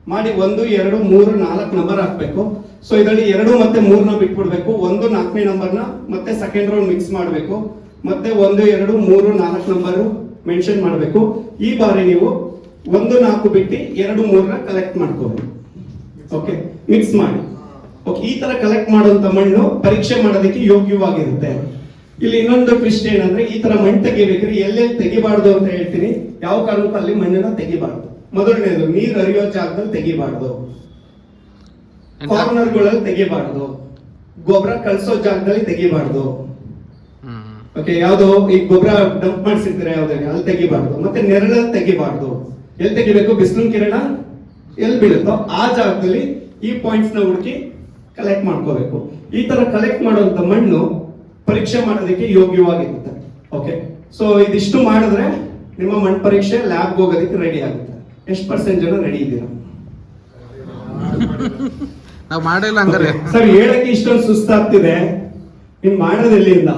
ಮಾಡಿ ಒಂದು, ಎರಡು, ಮೂರು, ನಾಲ್ಕು ನಂಬರ್ ಹಾಕ್ಬೇಕು. ಸೊ ಇದರಲ್ಲಿ ಎರಡು ಮತ್ತೆ ಮೂರ್ನ ಬಿಟ್ಬಿಡ್ಬೇಕು. ಒಂದು ನಾಲ್ಕನೇ ನಂಬರ್ನ ಮತ್ತೆ ಸೆಕೆಂಡ್ ರೌಂಡ್ ಮಿಕ್ಸ್ ಮಾಡಬೇಕು. ಮತ್ತೆ ಒಂದು, ಎರಡು, ಮೂರು, ನಾಲ್ಕು ನಂಬರು ಮೆನ್ಷನ್ ಮಾಡಬೇಕು. ಈ ಬಾರಿ ನೀವು ಒಂದು ನಾಲ್ಕು ಬಿಟ್ಟು ಎರಡು ಮೂರನ್ನ ಕಲೆಕ್ಟ್ ಮಾಡ್ಕೋಬೇಕು ಓಕೆ ಮಿಕ್ಸ್ ಮಾಡಿ. ಓಕೆ ಈ ತರ ಕಲೆಕ್ಟ್ ಮಾಡುವಂತ ಮಣ್ಣು ಪರೀಕ್ಷೆ ಮಾಡೋದಕ್ಕೆ ಯೋಗ್ಯವಾಗಿರುತ್ತೆ. ಇಲ್ಲಿ ಇನ್ನೊಂದು ಪ್ರಶ್ನೆ ಏನಂದ್ರೆ ಈ ತರ ಮಣ್ಣು ತೆಗಿಬೇಕ್ರಿ ಎಲ್ಲೆಲ್ಲಿ ತೆಗಿಬಾರ್ದು ಅಂತ ಹೇಳ್ತೀನಿ. ಯಾವ ಕಾರಣಕ್ಕೂ ಅಲ್ಲಿ ಮಣ್ಣನ್ನ ತೆಗಿಬಾರ್ದು. ಮೊದಲನೇದು ನೀರು ಹರಿಯೋ ಜಾಗದಲ್ಲಿ ತೆಗಿಬಾರ್ದು. ಕಾರ್ನರ್ಗಳಲ್ಲಿ ತೆಗಿಬಾರ್ದು. ಗೊಬ್ಬರ ಕಳ್ಸೋ ಜಾಗದಲ್ಲಿ ತೆಗಿಬಾರ್ದು. ಓಕೆ ಯಾವ್ದು ಈ ಗೊಬ್ಬರ ಡಂಪ್ ಮಾಡಿಸಿದ್ರೆ ಯಾವ್ದಾಗ ಅಲ್ಲಿ ತೆಗಿಬಾರ್ದು. ಮತ್ತೆ ನೆರಳಲ್ಲಿ ತೆಗಿಬಾರ್ದು. ಎಲ್ಲಿ ತೆಗಿಬೇಕು ಬಿಸಿಲಿನ ಕಿರಣ ಎಲ್ಲಿ ಬೀಳುತ್ತೋ ಆ ಜಾಗದಲ್ಲಿ ಈ ಪಾಯಿಂಟ್ಸ್ನ ಹುಡುಕಿ ಕಲೆಕ್ಟ್ ಮಾಡ್ಕೋಬೇಕು. ಈ ತರ ಕಲೆಕ್ಟ್ ಮಾಡುವಂತ ಮಣ್ಣು ಪರೀಕ್ಷೆ ಮಾಡೋದಕ್ಕೆ ಯೋಗ್ಯವಾಗಿರುತ್ತೆ. ಓಕೆ ಸೊ ಇದಿಷ್ಟು ಮಾಡಿದ್ರೆ ನಿಮ್ಮ ಮಣ್ಣು ಪರೀಕ್ಷೆ ಲ್ಯಾಬ್ಗೆ ಹೋಗೋದಕ್ಕೆ ರೆಡಿ ಆಗುತ್ತೆ. ಎಷ್ಟು ಪರ್ಸೆಂಟ್ ಜನ ರೆಡಿ ಇದ್ದೀರಾ? ನಾವು ಮಾಡಿಲ್ಲ ಹಂಗಾರೆ. ಸರ್ ಹೇಳಕ್ಕೆ ಇಷ್ಟೊಂದು ಸುಸ್ತಾಗ್ತಿದೆ. ನಿಮ್ ಮಾಡೋದೆಲ್ಲಿಂದ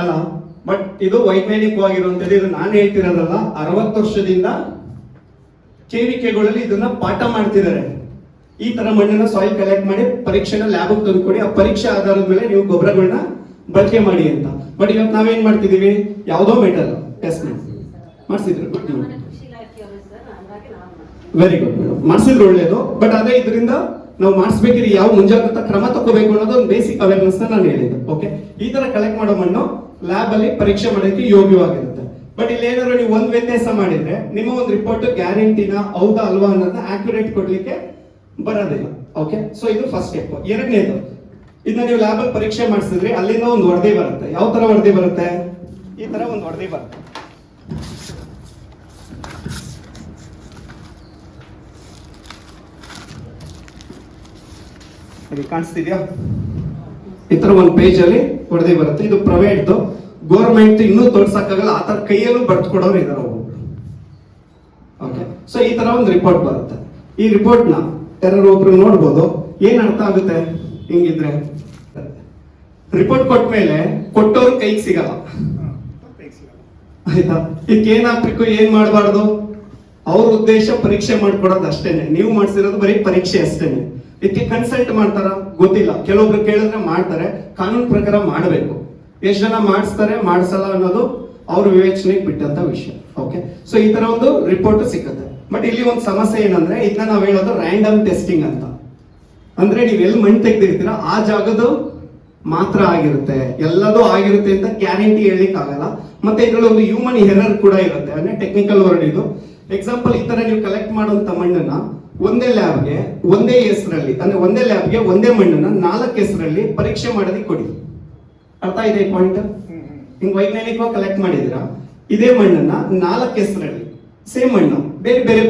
ಅಲ್ಲ ಬಟ್ ಇದು ವೈಜ್ಞಾನಿಕವಾಗಿರುವಂತದ್ದು ಇದು ನಾನು ಹೇಳ್ತಿರೋದಲ್ಲ ಅರವತ್ತು ವರ್ಷದಿಂದ ಕೇವಿಕೆಗಳಲ್ಲಿ ಇದನ್ನ ಪಾಠ ಮಾಡ್ತಿದ್ದಾರೆ. ಈ ತರ ಮಣ್ಣನ್ನ ಸಾಯಿಲ್ ಕಲೆಕ್ಟ್ ಮಾಡಿ ಪರೀಕ್ಷೆನ ಲ್ಯಾಬ್ ತಂದುಕೊಡಿ ಆ ಪರೀಕ್ಷೆ ಆಧಾರದ ಮೇಲೆ ನೀವು ಗೊಬ್ಬರಗಳನ್ನ ಬಳಕೆ ಮಾಡಿ ಅಂತ. ಬಟ್ ಇವತ್ತು ನಾವೇನ್ ಮಾಡ್ತಿದೀವಿ ಯಾವುದೋ ಮೆಟಲ್ ಟೆಸ್ಟ್ ಮಾಡಿಸಿದ್ರು. ವೆರಿ ಗುಡ್ ಮೇಡಮ್ ಮಾಡಿಸಿದ್ರು ಒಳ್ಳೇದು ಬಟ್ ಅದೇ ಇದರಿಂದ ನಾವು ಮಾಡಿಸ್ಬೇಕಿದ್ರೆ ಯಾವ ಮುಂಜಾಗ್ರತಾ ಕ್ರಮ ತಗೋಬೇಕು ಅನ್ನೋದು ಒಂದು ಬೇಸಿಕ್ ಅವೇರ್ನೆಸ್ ನಾನು ಹೇಳಿದ್ದೆ. ಓಕೆ ಈ ತರ ಕಲೆಕ್ಟ್ ಮಾಡೋ ಮಣ್ಣು ಲ್ಯಾಬ್ ಅಲ್ಲಿ ಪರೀಕ್ಷೆ ಮಾಡೋಕೆ ಯೋಗ್ಯವಾಗಿರುತ್ತೆ. ಬಟ್ ಇಲ್ಲಿ ಏನಾದ್ರು ನೀವು ಒಂದ್ ವ್ಯತ್ಯಾಸ ಮಾಡಿದ್ರೆ, ನಿಮ್ಮ ಒಂದು ರಿಪೋರ್ಟ್ ಗ್ಯಾರಂಟಿನ ಹೌದಾ ಅಲ್ವಾ ಅನ್ನೋದನ್ನ ಆಕ್ಯುರೇಟ್ ಕೊಡ್ಲಿಕ್ಕೆ ಬರೋದಿಲ್ಲ. ಓಕೆ ಸೊ ಇದು ಫಸ್ಟ್ ಸ್ಟೆಪ್ ಎರಡನೇದು ಇದನ್ನ ನೀವು ಲ್ಯಾಬ್ ಅಲ್ಲಿ ಪರೀಕ್ಷೆ ಮಾಡಿಸಿದ್ರೆ ಅಲ್ಲಿಂದ ಒಂದು ವರದಿ ಬರುತ್ತೆ. ಯಾವ ತರ ವರದಿ ಬರುತ್ತೆ? ಈ ತರ ಒಂದು ವರದಿ ಬರುತ್ತೆ. ಕಾಣಿಸ್ತಿದ್ಯಾ? ಈ ತರ ಒಂದು ಪೇಜ್ ಅಲ್ಲಿ ವರದಿ ಬರುತ್ತೆ. ಇದು ಪ್ರೈವೇಟ್ ಗೌರ್ಮೆಂಟ್ ಇನ್ನೂ ತೋರ್ಸಕ್ಕಾಗಲ್ಲ. ಆ ತರ ಕೈಯಲ್ಲೂ ಬರ್ತು ಕೊಡೋರು ಇದಾರೆ ಒಬ್ಬೊಬ್ರು ಓಕೆ ಸೊ ಈ ತರ ಒಂದು ರಿಪೋರ್ಟ್ ಬರುತ್ತೆ. ಈ ರಿಪೋರ್ಟ್ನ ಯಾರು ಒಬ್ರು ನೋಡ್ಬೋದು. ಏನ್ ಅರ್ಥ ಆಗುತ್ತೆ? ಹಿಂಗಿದ್ರೆ? ರಿಪೋರ್ಟ್ ಕೊಟ್ಟ ಮೇಲೆ ಕೈಗೆ ಸಿಗಲ್ಲ. ಆಯ್ತಾ? ಇದಕ್ಕೆ ಏನ್ ಹಾಕ್ಬೇಕು ಏನ್ ಮಾಡಬಾರ್ದು? ಅವ್ರ ಉದ್ದೇಶ ಪರೀಕ್ಷೆ ಮಾಡ್ಕೊಡೋದು ಅಷ್ಟೇನೆ ನೀವು ಮಾಡ್ಸಿರೋದು ಬರೀ ಪರೀಕ್ಷೆ ಅಷ್ಟೇನೆ. ಇದಕ್ಕೆ ಕನ್ಸಲ್ಟ್ ಮಾಡ್ತಾರ? ಗೊತ್ತಿಲ್ಲ. ಕೆಲವೊಬ್ರು ಕೇಳಿದ್ರೆ ಮಾಡ್ತಾರೆ. ಕಾನೂನು ಪ್ರಕಾರ ಮಾಡಬೇಕು. ಎಷ್ಟು ಜನ ಮಾಡಿಸ್ತಾರೆ, ಮಾಡಿಸಲ್ಲ ಅನ್ನೋದು ಅವ್ರ ವಿವೇಚನೆಗೆ ಬಿಟ್ಟಂತ ವಿಷಯ. ಓಕೆ ಸೊ ಈ ತರ ಒಂದು ರಿಪೋರ್ಟ್ ಸಿಗುತ್ತೆ ಬಟ್ ಇಲ್ಲಿ ಒಂದು ಸಮಸ್ಯೆ ಏನಂದ್ರೆ, ಇದನ್ನ ನಾವು ಹೇಳೋದು ರ್ಯಾಂಡಮ್ ಟೆಸ್ಟಿಂಗ್ ಅಂತ. ಅಂದ್ರೆ ನೀವು ಎಲ್ಲಿ ಮಣ್ಣು ತೆಗ್ದಿರ್ತೀರ, ಆ ಜಾಗದ್ದು ಮಾತ್ರ ಆಗಿರುತ್ತೆ. ಎಲ್ಲದೂ ಆಗಿರುತ್ತೆ ಅಂತ ಗ್ಯಾರಂಟಿ ಹೇಳಲಿಕ್ಕೆ ಆಗಲ್ಲ. ಮತ್ತೆ ಇದ್ರಲ್ಲಿ ಒಂದು ಹ್ಯೂಮನ್ ಎರರ್ ಕೂಡ ಇರುತ್ತೆ. ಅಂದ್ರೆ ಟೆಕ್ನಿಕಲ್ ವರ್ಡ್ ಇದು. ಎಕ್ಸಾಂಪಲ್ ಈ ತರ ನೀವು ಕಲೆಕ್ಟ್ ಮಾಡುವಂತ ಮಣ್ಣನ್ನ ಒಂದೇ ಲ್ಯಾಬ್ಗೆ ಒಂದೇ ಹೆಸರಲ್ಲಿ ಅಂದ್ರೆ ಒಂದೇ ಲ್ಯಾಬ್ಗೆ ಒಂದೇ ಮಣ್ಣನ್ನ ನಾಲ್ಕು ಹೆಸರಲ್ಲಿ ಪರೀಕ್ಷೆ ಮಾಡೋದಕ್ಕೆ ಕೊಡಿ. ಅರ್ಥ ಇದೆ ಪಾಯಿಂಟ್ ಹಿಂಗ್ ವೈಜ್ಞಾನಿಕವಾಗಿ ಕಲೆಕ್ಟ್ ಮಾಡಿದೀರಾ ಇದೇ ಮಣ್ಣನ್ನ ನಾಲ್ಕು ಹೆಸರಲ್ಲಿ ಸೇಮ್ ಮಣ್ಣು ಬೇರೆ ಬೇರೆ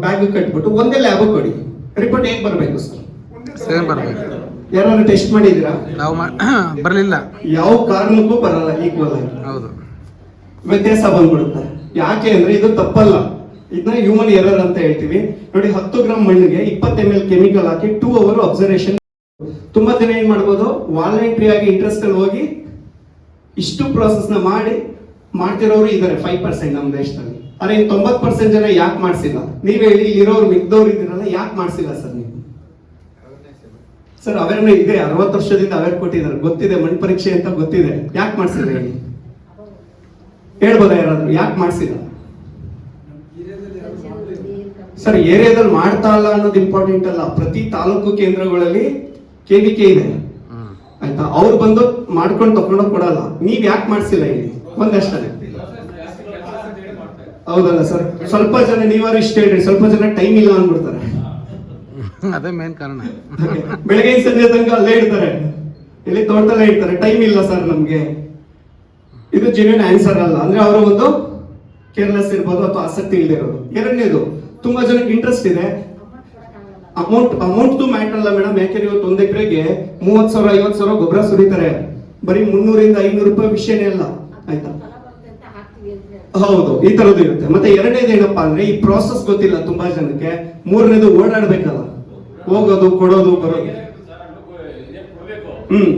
ಬ್ಯಾಗ್ ಕಟ್ಬಿಟ್ಟು ಒಂದೇ ಲ್ಯಾಬ್ ಕೊಡಿ. ರಿಪೋರ್ಟ್ ಹೇಗ್ ಬರಬೇಕು ಸರ್? ಸೇಮ್ ಬರ್ಬೇಕು. ಯಾರು ಟೆಸ್ಟ್ ಮಾಡಿದಿರಾ ನಾವು ಬರಲಿಲ್ಲ. ಯಾವ ಕಾರಣಕ್ಕೂ ಬರಲ್ಲ ಈಕ್ವಲ್ ಆಗಿ. ಹೌದು. ವ್ಯತ್ಯಾಸ ಬಂದ್ಬಿಡುತ್ತೆ. ಯಾಕೆ ಅಂದ್ರೆ ಇದು ತಪ್ಪಲ್ಲ. ಇದನ್ನ ಹ್ಯೂಮನ್ ಎರರ್ ಅಂತ ಹೇಳ್ತೀವಿ. ನೋಡಿ, ಹತ್ತು ಗ್ರಾಮ್ ಮಣ್ಣಿಗೆ ಇಪ್ಪತ್ತು ಎಂ ಎಲ್ ಕೆಮಿಕಲ್ ಹಾಕಿ ಟೂ ಅವರ್ ಅಬ್ಸರ್ವೇಷನ್ ತುಂಬಾ ಜನ ಏನ್ ಮಾಡ್ಬೋದು? ವಾಲಂಟ್ರಿ ಆಗಿ ಇಂಟ್ರೆಸ್ಟ್ ಹೋಗಿ ಇಷ್ಟು ಪ್ರೋಸೆಸ್ನ ಮಾಡಿ ಮಾಡ್ತಿರೋರು ಇದಾರೆ ಫೈವ್ ಪರ್ಸೆಂಟ್ ನಮ್ಮ ದೇಶದಲ್ಲಿ. ಅರೆ ತೊಂಬತ್ ಪರ್ಸೆಂಟ್ ಜನ ಯಾಕೆ ಮಾಡಿಸಿಲ್ಲ? ನೀವ್ ಹೇಳಿ, ಇಲ್ಲಿರೋರು ಮಿಗ್ದವ್ರು ಇದ್ದೀರಲ್ಲ, ಯಾಕೆ ಮಾಡಿಸಿಲ್ಲ ಸರ್ ನೀವು? ಸರ್ ಅವೇರ್ನೆ ಇದೆ. ಅರವತ್ತು ವರ್ಷದಿಂದ ಅವೇರ್ ಕೊಟ್ಟಿದ್ದಾರೆ. ಗೊತ್ತಿದೆ ಮಣ್ಣು ಪರೀಕ್ಷೆ ಅಂತ ಗೊತ್ತಿದೆ. ಯಾಕೆ ಮಾಡ್ಸಿಲ್ಲ ಹೇಳಿ? ಹೇಳ್ಬೋದಾ ಯಾರಾದ್ರೂ? ಯಾಕೆ ಮಾಡ್ಸಿಲ್ಲ? ಸರ್ ಏರಿಯಾದಲ್ಲಿ ಮಾಡ್ತಾ ಇಲ್ಲ ಅನ್ನೋದು ಇಂಪಾರ್ಟೆಂಟ್ ಅಲ್ಲ. ಪ್ರತಿ ತಾಲೂಕು ಕೇಂದ್ರಗಳಲ್ಲಿ ಕೆವಿಕೆ ಇದೆ. ಹ್ಮ್ ಆಯ್ತಾ? ಅವ್ರು ಬಂದು ಮಾಡ್ಕೊಂಡು ತಗೊಂಡೋಗ್ ಕೊಡಲ್ಲ. ನೀವ್ ಯಾಕೆ ಮಾಡಿಸಿಲ್ಲ ಇಲ್ಲಿ? ಒಂದಷ್ಟೇ. ಹೌದಲ್ಲ ಸರ್? ಸ್ವಲ್ಪ ಜನ ನೀವಾರು ಇಷ್ಟ ಹೇಳ್ರಿ. ಸ್ವಲ್ಪ ಜನ ಟೈಮ್ ಇಲ್ಲ ಅಂದ್ಬಿಡ್ತಾರೆ. ಅದೇ ಮೇನ್ ಕಾರಣ. ಬೆಳಗ್ಗೆ ಸಂಜೆ ತನಕ ಅಲ್ಲೇ ಇಡ್ತಾರೆ ಇಲ್ಲಿ ತೋಟದಲ್ಲೇ ಇಡ್ತಾರೆ ಟೈಮ್ ಇಲ್ಲ ಸರ್ ನಮ್ಗೆ. ಇದು ಜೆನ್ಯೂನ್ ಆನ್ಸರ್ ಅಲ್ಲ. ಅಂದ್ರೆ ಅವರು ಒಂದು ಕೇರ್ಲೆಸ್ ಇರ್ಬೋದು ಅಥವಾ ಆಸಕ್ತಿ ಇಲ್ಲದೆ ಇರೋದು ಎರಡನೇದು ತುಂಬಾ ಜನಕ್ಕೆ ಇಂಟ್ರೆಸ್ಟ್ ಇದೆ. ಅಮೌಂಟ್ ಅಮೌಂಟ್ ಮ್ಯಾಟರ್ ಅಲ್ಲ ಮೇಡಮ್ ಯಾಕೆ ಇವತ್ತು ಒಂದ್ ಎಕರೆಗೆ ಮೂವತ್ ಸಾವಿರ ಐವತ್ ಸಾವಿರ ಗೊಬ್ಬರ ಸುರಿತಾರೆ. ಬರೀ ಮುನ್ನೂರಿಂದ ಐನೂರು ರೂಪಾಯಿ ವಿಷಯನೇ ಅಲ್ಲ. ಆಯ್ತಾ? ಹೌದು, ಈ ತರದ್ದು ಇರುತ್ತೆ. ಮತ್ತೆ ಎರಡನೇದು ಏನಪ್ಪಾ ಅಂದ್ರೆ ಈ ಪ್ರಾಸೆಸ್ ಗೊತ್ತಿಲ್ಲ ತುಂಬಾ ಜನಕ್ಕೆ. ಮೂರನೇದು ಓಡಾಡ್ಬೇಕಲ್ಲ. ಹೋಗೋದು, ಕೊಡೋದು, ಬರೋದು. ಹ್ಮ್.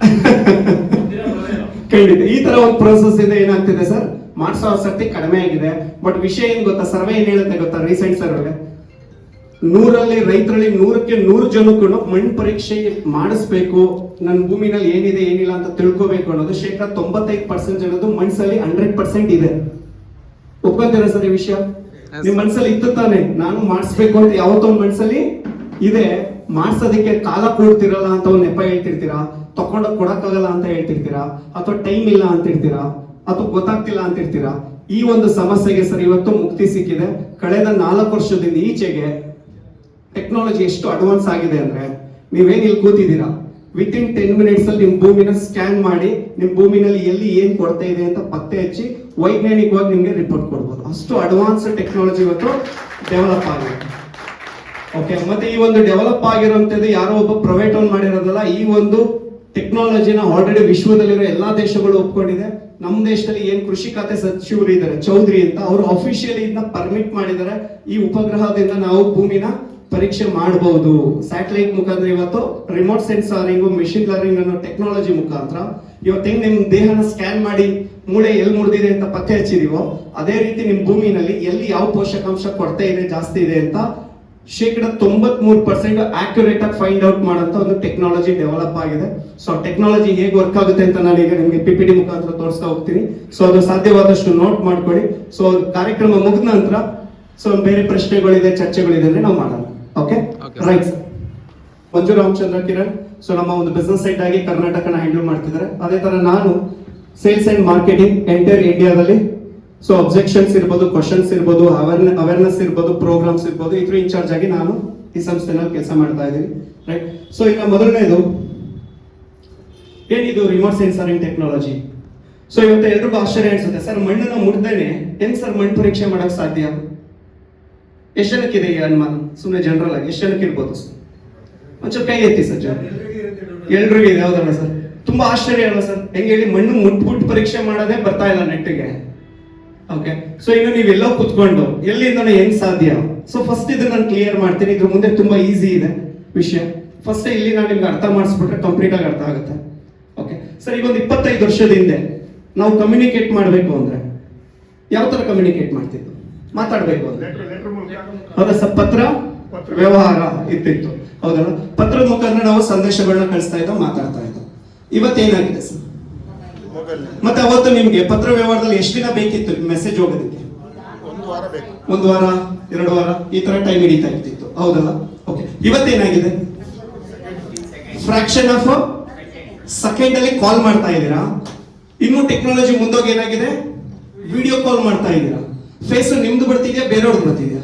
ಕೇಳಿದೆ ಈ ತರ ಒಂದು ಪ್ರೋಸೆಸ್ ಇದೆ, ಏನಾಗ್ತಿದೆ ಸರ್ ಮಾಡಿಸೋ ಆಸಕ್ತಿ ಕಡಿಮೆ ಆಗಿದೆ. ಬಟ್ ವಿಷಯ ಏನ್ ಗೊತ್ತಾ? ಸರ್ವೆ ಏನ್ ಹೇಳುತ್ತೆ ಗೊತ್ತಾ ರೀಸೆಂಟ್ ಸರ್ವೆ ನೂರಲ್ಲಿ ರೈತರಲ್ಲಿ ನೂರಕ್ಕೆ ನೂರು ಜನಕ್ಕೂ ಮಣ್ಣು ಪರೀಕ್ಷೆ ಮಾಡಿಸ್ಬೇಕು. ನನ್ನ ಭೂಮಿನಲ್ಲಿ ಏನಿದೆ ಏನಿಲ್ಲ ಅಂತ ತಿಳ್ಕೋಬೇಕು ಅನ್ನೋದು ಶೇಕಡ ತೊಂಬತ್ತೈದು ಪರ್ಸೆಂಟ್ ಜನದ್ದು ಮನ್ಸಲ್ಲಿ ಹಂಡ್ರೆಡ್ ಪರ್ಸೆಂಟ್ ಇದೆ. ಒಪ್ಕೊಂತೀರಾ ಸರ್ ಈ ವಿಷಯ. ನಿಮ್ ಮನ್ಸಲ್ಲಿ ಇತ್ತು ತಾನೆ. ನಾನು ಮಾಡಿಸ್ಬೇಕು ಅಂತ ಯಾವತ್ತೋ ಒಂದ್ ಮನ್ಸಲ್ಲಿ ಇದೆ. ಮಾಡ್ಸೋದಕ್ಕೆ ಕಾಲ ಕೂಡ್ತಿರಲ್ಲ ಅಂತ ಒಂದ್ ನೆಪ ಹೇಳ್ತಿರ್ತೀರಾ? ತಕೊಂಡೋಗ್ ಕೊಡಕ್ಕಾಗಲ್ಲ ಅಂತ ಹೇಳ್ತಿರ್ತೀರಾ? ಅಥವಾ ಟೈಮ್ ಇಲ್ಲ ಅಂತ ಅಥವಾ ಗೊತ್ತಾಗ್ತಿಲ್ಲ ಅಂತ ಇರ್ತೀರಾ ಈ ಒಂದು ಸಮಸ್ಯೆಗೆ ಸರ್ ಇವತ್ತು ಮುಕ್ತಿ ಸಿಕ್ಕಿದೆ. ಕಳೆದ ನಾಲ್ಕು ವರ್ಷದಿಂದ ಈಚೆಗೆ ಟೆಕ್ನಾಲಜಿ ಎಷ್ಟು ಅಡ್ವಾನ್ಸ್ ಆಗಿದೆ ಅಂದ್ರೆ ನೀವೇನ್ ಇಲ್ಲಿ ಕೂತಿದ್ದೀರಾ? ವಿತ್ ಇನ್ ಟೆನ್ ಮಿನಿಟ್ಸ್ ಅಲ್ಲಿ ನಿಮ್ ಭೂಮಿನ ಸ್ಕ್ಯಾನ್ ಮಾಡಿ, ನಿಮ್ ಭೂಮಿನಲ್ಲಿ ಎಲ್ಲಿ ಏನ್ ಕೊಡ್ತಾ ಇದೆ ಅಂತ ಪತ್ತೆ ಹಚ್ಚಿ ವೈಜ್ಞಾನಿಕವಾಗಿ ನಿಮ್ಗೆ ರಿಪೋರ್ಟ್ ಕೊಡ್ಬೋದು. ಅಷ್ಟು ಅಡ್ವಾನ್ಸ್ ಟೆಕ್ನಾಲಜಿ ಇವತ್ತು ಡೆವಲಪ್ ಆಗಿದೆ. ಓಕೆ ಮತ್ತೆ ಈ ಒಂದು ಡೆವಲಪ್ ಆಗಿರುವಂತದ್ದು ಯಾರೋ ಒಬ್ಬ ಪ್ರೈವೇಟ್ ಓನ್ ಮಾಡಿರೋದಲ್ಲ, ಈ ಒಂದು ಟೆಕ್ನಾಲಜಿನ ಆಲ್ರೆಡಿ ವಿಶ್ವದಲ್ಲಿರೋ ಎಲ್ಲಾ ದೇಶಗಳು ಒಪ್ಕೊಂಡಿದೆ. ನಮ್ಮ ದೇಶದಲ್ಲಿ ಏನ್ ಕೃಷಿ ಖಾತೆ ಸಚಿವರು ಇದ್ದಾರೆ, ಚೌಧರಿ ಅಂತ ಅವರು ಅಫಿಷಿಯಲಿ ಇದನ್ನ ಪರ್ಮಿಟ್ ಮಾಡಿದ್ದಾರೆ. ಈ ಉಪಗ್ರಹದಿಂದ ನಾವು ಭೂಮಿನ ಪರೀಕ್ಷೆ ಮಾಡಬಹುದು ಸ್ಯಾಟಲೈಟ್ ಮುಖಾಂತರ ಇವತ್ತು ರಿಮೋಟ್ ಸೆನ್ಸಾರಿಂಗ್ ಮೆಷಿನ್ ಲರ್ನಿಂಗ್ ಅನ್ನೋ ಟೆಕ್ನಾಲಜಿ ಮುಖಾಂತರ. ಇವತ್ತು ಹೆಂಗ್ ನಿಮ್ ದೇಹನ ಸ್ಕ್ಯಾನ್ ಮಾಡಿ ಮೂಳೆ ಎಲ್ಲಿ ಮುರಿದಿದೆ ಅಂತ ಪತ್ತೆ ಹಚ್ಚಿದೀವೋ, ಅದೇ ರೀತಿ ನಿಮ್ ಭೂಮಿನಲ್ಲಿ ಎಲ್ಲಿ ಯಾವ ಪೋಷಕಾಂಶ ಕೊರತೆ ಇದೆ, ಜಾಸ್ತಿ ಇದೆ ಅಂತ ಶೇಕಡ ತೊಂಬತ್ ಮೂರು ಪರ್ಸೆಂಟ್ ಆಕ್ಯುರೇಟ್ ಆಗಿ ಫೈಂಡ್ ಔಟ್ ಮಾಡೋಂಥ ಒಂದು ಟೆಕ್ನಾಲಜಿ ಡೆವಲಪ್ ಆಗಿದೆ. ಸೊ ಟೆಕ್ನಾಲಜಿ ಹೇಗೆ ವರ್ಕ್ ಆಗುತ್ತೆ ಅಂತ ನಾನು ಈಗ ನಿಮಗೆ ಪಿ ಪಿ ಡಿ ಮುಖಾಂತರ ತೋರಿಸ್ತಾ ಹೋಗ್ತೀನಿ. ಸೊ ಅದು ಸಾಧ್ಯವಾದಷ್ಟು ನೋಟ್ ಮಾಡ್ಕೊಳ್ಳಿ. ಸೊ ಕಾರ್ಯಕ್ರಮ ಮುಗಿದ ನಂತರ ಸೊ ಬೇರೆ ಪ್ರಶ್ನೆಗಳಿದೆ ಚರ್ಚೆಗಳಿದೆ ಅಂದ್ರೆ ನಾವು ಮಾಡೋಣ. Okay right Manju Ramachandra Kiran so ನಮ್ಮ ಒಂದು ಬಿಸ್ನೆಸ್ ಸೈಟ್ ಆಗಿ ಕರ್ನಾಟಕನ ಹ್ಯಾಂಡಲ್ ಮಾಡ್ತಿದ್ದಾರೆ. ಅದೇ ತರ ನಾನು ಸೇಲ್ಸ್ ಅಂಡ್ ಮಾರ್ಕೆಟಿಂಗ್ ಎಂಟೈರ್ ಇಂಡಿಯಾದಲ್ಲಿ ಸೊ ಅಬ್ಜೆಕ್ಷನ್ಸ್ ಇರ್ಬೋದು ಕ್ವಶನ್ಸ್ ಇರ್ಬೋದು ಅವೇರ್ನೆಸ್ ಇರ್ಬೋದು ಪ್ರೋಗ್ರಾಮ್ಸ್ ಇರ್ಬೋದು, ಇದ್ರ ಇನ್ಚಾರ್ಜ್ ಆಗಿ ನಾನು ಈ ಸಂಸ್ಥೆನಲ್ಲಿ ಕೆಲಸ ಮಾಡ್ತಾ ಇದ್ದೀನಿ ರೈಟ್ ಸೊ ಈಗ ಮೊದಲನೇದು, ಏನಿದು ರಿಮೋಟ್ ಸೆನ್ಸರಿಂಗ್ ಟೆಕ್ನಾಲಜಿ ಸೊ ಇವತ್ತು ಎಲ್ರಿಗೂ ಆಶ್ಚರ್ಯ ಅನ್ಸುತ್ತೆ, ಸರ್, ಮಣ್ಣನ್ನ ಮುಟ್ದೇನೆ ಹೆಂಗ್ ಸರ್ ಮಣ್ಣು ಪರೀಕ್ಷೆ ಮಾಡಕ್ ಸಾಧ್ಯ? ಎಷ್ಟು ಜನಕ್ಕಿದೆ ಈ ಅನುಮಾನ? ಸುಮ್ಮನೆ ಜನರಲ್ ಆಗಿ, ಎಷ್ಟು ಜನಕ್ಕೆ ಇರ್ಬೋದು? ಒಂಚೂರು ಕೈ ಎತ್ತಿ ಸರ್ ಎಲ್ರಿಗೂ ಇದೆ, ಹೌದಲ್ಲ ಸರ್? ತುಂಬಾ ಆಶ್ಚರ್ಯ ಅಲ್ಲ ಸರ್? ಹೆಂಗೆ ಹೇಳಿ ಮಣ್ಣು ಮುಟ್ಬಿಟ್ಟು ಪರೀಕ್ಷೆ ಮಾಡೋದೇ ಬರ್ತಾ ಇಲ್ಲ ನೆಟ್ಟಿಗೆ. ಓಕೆ ಸೊ ಇನ್ನು ನೀವೆಲ್ಲೋ ಕುತ್ಕೊಂಡು ಎಲ್ಲಿಂದ ಹೆಂಗ್ ಸಾಧ್ಯ? ಸೊ ಫಸ್ಟ್ ಇದು ನಾನು ಕ್ಲಿಯರ್ ಮಾಡ್ತೀನಿ. ಇದ್ರ ಮುಂದೆ ತುಂಬಾ ಈಸಿ ಇದೆ ವಿಷಯ. ಫಸ್ಟ್ ಇಲ್ಲಿ ನಾನು ನಿಮ್ಗೆ ಅರ್ಥ ಮಾಡಿಸ್ಬಿಟ್ರೆ ಕಂಪ್ಲೀಟ್ ಆಗಿ ಅರ್ಥ ಆಗುತ್ತೆ. ಓಕೆ ಸರ್ ಈಗ ಒಂದು ಇಪ್ಪತ್ತೈದು ವರ್ಷದ ಹಿಂದೆ ನಾವು ಕಮ್ಯುನಿಕೇಟ್ ಮಾಡಬೇಕು ಅಂದ್ರೆ ಯಾವ ತರ ಕಮ್ಯುನಿಕೇಟ್ ಮಾಡ್ತಿದ್ದು? ಮಾತಾಡಬೇಕು ಅಂದ್ರೆ. ಹೌದಾ ಸರ್? ಪತ್ರ. ವ್ಯವಹಾರ ಇರ್ತಿತ್ತು ಹೌದಲ್ಲ ಪತ್ರದ ಮುಖಾಂತರ ನಾವು ಸಂದೇಶಗಳನ್ನ ಕಳಿಸ್ತಾ ಇದ್ದೋ ಮಾತಾಡ್ತಾ ಇದ್ದೋ. ಇವತ್ತೇನಾಗಿದೆ ಸರ್? ಮತ್ತೆ ಅವತ್ತು ನಿಮ್ಗೆ ಪತ್ರ ವ್ಯವಹಾರದಲ್ಲಿ ಎಷ್ಟು ದಿನ ಬೇಕಿತ್ತು ಮೆಸೇಜ್ ಹೋಗೋದಕ್ಕೆ? ಒಂದು ವಾರ ಬೇಕು. ಒಂದು ವಾರ ಎರಡು ವಾರ ಈ ತರ ಟೈಮ್ ಹಿಡಿತಾ ಇರ್ತಿತ್ತು. ಹೌದಲ್ಲ? ಓಕೆ ಇವತ್ತೇನಾಗಿದೆ? ಫ್ರಾಕ್ಷನ್ ಆಫ್ ಸೆಕೆಂಡ್ ಅಲ್ಲಿ ಕಾಲ್ ಮಾಡ್ತಾ ಇದ್ದೀರಾ? ಇನ್ನು ಟೆಕ್ನಾಲಜಿ ಮುಂದೋಗಿ ಏನಾಗಿದೆ? ವಿಡಿಯೋ ಕಾಲ್ ಮಾಡ್ತಾ ಇದ್ದೀರಾ? ಫೇಸ್ ನಿಮ್ದು ಬರ್ತಿದ್ಯಾ? ಬೇರೆಯವ್ರದ್ದು ಬರ್ತಿದ್ಯಾ?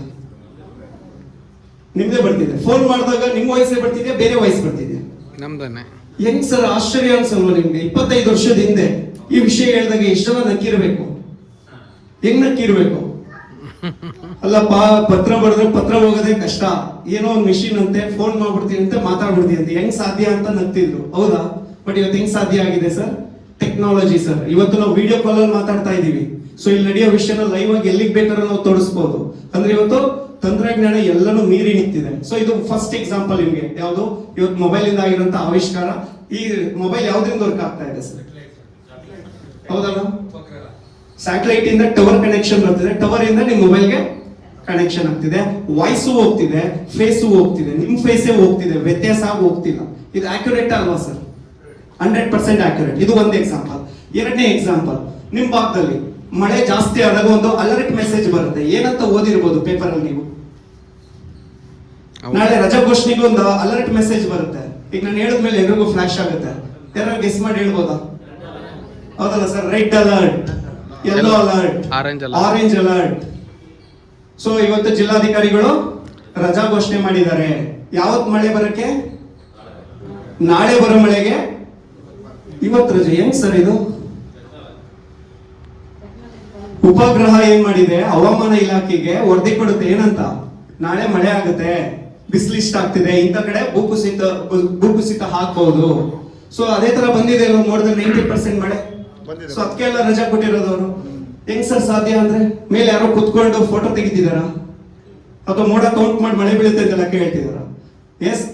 ನಿಮ್ದೇ ಬರ್ತಿದೆ. ಫೋನ್ ಮಾಡಿದಾಗ ನಿಮ್ಮ ವಯಸ್ಸೇ ಬರ್ತಿದ್ಯಾ? ಬೇರೆ ವಯಸ್ಸು ಬರ್ತಿದ್ಯಾ? ನಮ್ದನ್ನೇ. ಹೆಂಗ್ ಸರ್ ಆಶ್ಚರ್ಯ ಅನ್ಸಲ್ವಾ ನಿಮ್ಗೆ? ಇಪ್ಪತ್ತೈದು ವರ್ಷದ ಹಿಂದೆ ಈ ವಿಷಯ ಹೇಳಿದಾಗ ಎಷ್ಟು ಜನ ನಕ್ಕಿರ್ಬೇಕು? ಹೆಂಗ್ ನಕ್ಕಿರ್ಬೇಕು? ಅಲ್ಲಪ್ಪ, ಪತ್ರ ಬರೆದ್ರೆ ಪತ್ರ ಹೋಗೋದೇ ಕಷ್ಟ. ಏನೋ ಒಂದು ಮಿಷಿನ್ ಅಂತೆ ಫೋನ್ ಮಾಡ್ಬಿಡ್ತೀನಿ ಅಂತ, ಮಾತಾಡ್ಬಿಡ್ತೀನಿ ಅಂತ. ಹೆಂಗ್ ಸಾಧ್ಯ ಅಂತ ನಗ್ತಿದ್ರು. ಹೌದಾ? ಬಟ್ ಇವತ್ತು ಹೆಂಗ್ ಸಾಧ್ಯ ಆಗಿದೆ ಸರ್? Technology sir. ಇವತ್ತು ನಾವು ವಿಡಿಯೋ ಕಾಲ್ ಅಲ್ಲಿ ಮಾತಾಡ್ತಾ ಇದೀವಿ ಸೊ ಇಲ್ಲಿ ನಡೆಯೋ ವಿಷಯನ ಲೈವ್ ಆಗಿ ಎಲ್ಲಿಗೆ ಬೇಕಾದ್ರೂ ನಾವು ತೋರಿಸ್ಬೋದು. ಅಂದ್ರೆ ಇವತ್ತು ತಂತ್ರಜ್ಞಾನ ಎಲ್ಲನೂ ಮೀರಿ ನಿಂತಿದೆ. ಸೊ ಇದು ಫಸ್ಟ್ ಎಕ್ಸಾಂಪಲ್ ನಿಮಗೆ. ಯಾವುದು? ಇವತ್ತು ಮೊಬೈಲ್ ಇಂದ ಆಗಿರುವಂತ ಆವಿಷ್ಕಾರ. ಈ ಮೊಬೈಲ್ ಯಾವ್ದ್ರಿಂದ ವರ್ಕ್ ಆಗ್ತಾ ಇದೆ ಸರ್? ಹೌದಲ್ಲ? ಸ್ಯಾಟಲೈಟ್ ಇಂದ ಟವರ್ ಕನೆಕ್ಷನ್ ಬರ್ತಿದೆ. ಟವರ್ ಇಂದ ನಿಮ್ ಮೊಬೈಲ್ಗೆ ಕನೆಕ್ಷನ್ ಆಗ್ತಿದೆ. ವಾಯ್ಸು ಹೋಗ್ತಿದೆ ಫೇಸು ಹೋಗ್ತಿದೆ, ನಿಮ್ ಫೇಸೇ ಹೋಗ್ತಿದೆ, ವ್ಯತ್ಯಾಸ ಹೋಗ್ತಿಲ್ಲ. ಇದು ಆಕ್ಯುರೇಟ್ ಅಲ್ವಾ ಸರ್? ಹಂಡ್ರೆಡ್ ಪರ್ಸೆಂಟ್ ಆಕ್ಯುರೇಟ್ ಇದು ಒಂದು ಎಕ್ಸಾಂಪಲ್ ಎರಡನೇ ಎಕ್ಸಾಂಪಲ್ ನಿಮ್ ಭಾಗದಲ್ಲಿ ಮಳೆ ಜಾಸ್ತಿ ಆದಾಗ ಒಂದು ಅಲರ್ಟ್ ಮೆಸೇಜ್ ಬರುತ್ತೆ. ಏನಂತ ಓದಿರ್ಬೋದು ಪೇಪರ್ ಅಲ್ಲಿ ನೀವು? ನಾಳೆ ರಜಾ ಘೋಷಣೆಗೆ ಒಂದು ಅಲರ್ಟ್ ಮೆಸೇಜ್ ಬರುತ್ತೆ. ಈಗ ನಾನು ಹೇಳಿದ್ಮೇಲೆ ಎಲ್ರಿಗೂ ಫ್ಲಾಶ್ ಆಗುತ್ತೆ. ಯಾರು ಗೆಸ್ ಮಾಡಿ ಹೇಳ್ಬೋದಾ? ಹೌದಲ್ಲ sir red alert yellow alert. Orange alert so ಇವತ್ತು ಜಿಲ್ಲಾಧಿಕಾರಿಗಳು ರಜಾ ಘೋಷಣೆ ಮಾಡಿದ್ದಾರೆ. ಯಾವತ್ ಮಳೆ ಬರಕ್ಕೆ? ನಾಳೆ ಬರೋ ಮಳೆಗೆ? ಇವತ್ತು ರಜೆ. ಹೆಂಗ್ ಸರ್ ಇದು? ಉಪಗ್ರಹ ಏನ್ ಮಾಡಿದೆ? ಹವಾಮಾನ ಇಲಾಖೆಗೆ ವರದಿ ಕೊಡುತ್ತೆ. ಏನಂತ? ನಾಳೆ ಮಳೆ ಆಗುತ್ತೆ. ಬಿಸಿಲು ಇಷ್ಟ ಆಗ್ತಿದೆ. ಇಂಥ ಕಡೆ ಭೂಕುಸಿತ ಭೂಕುಸಿತ ಹಾಕ್ಬಹುದು ಸೊ ಅದೇ ತರ ಬಂದಿದೆ ನೋಡಿದ್ರೆ ನೈಂಟಿ ಪರ್ಸೆಂಟ್ ಮಳೆ. ಸೊ ಅದಕ್ಕೆಲ್ಲ ರಜಾ ಕೊಟ್ಟಿರೋದು ಅವರು. ಹೆಂಗ್ ಸರ್ ಸಾಧ್ಯ ಅಂದ್ರೆ? ಮೇಲೆ ಯಾರೋ ಕುತ್ಕೊಂಡು ಫೋಟೋ ತೆಗಿತಿದಾರ ಅಥವಾ ಮೋಡ ಕೌಂಟ್ ಮಾಡಿ ಮಳೆ ಬೀಳುತ್ತೆ ಅಂತೆಲ್ಲ ಕೇಳ್ತಿದಾರ ಎಸ್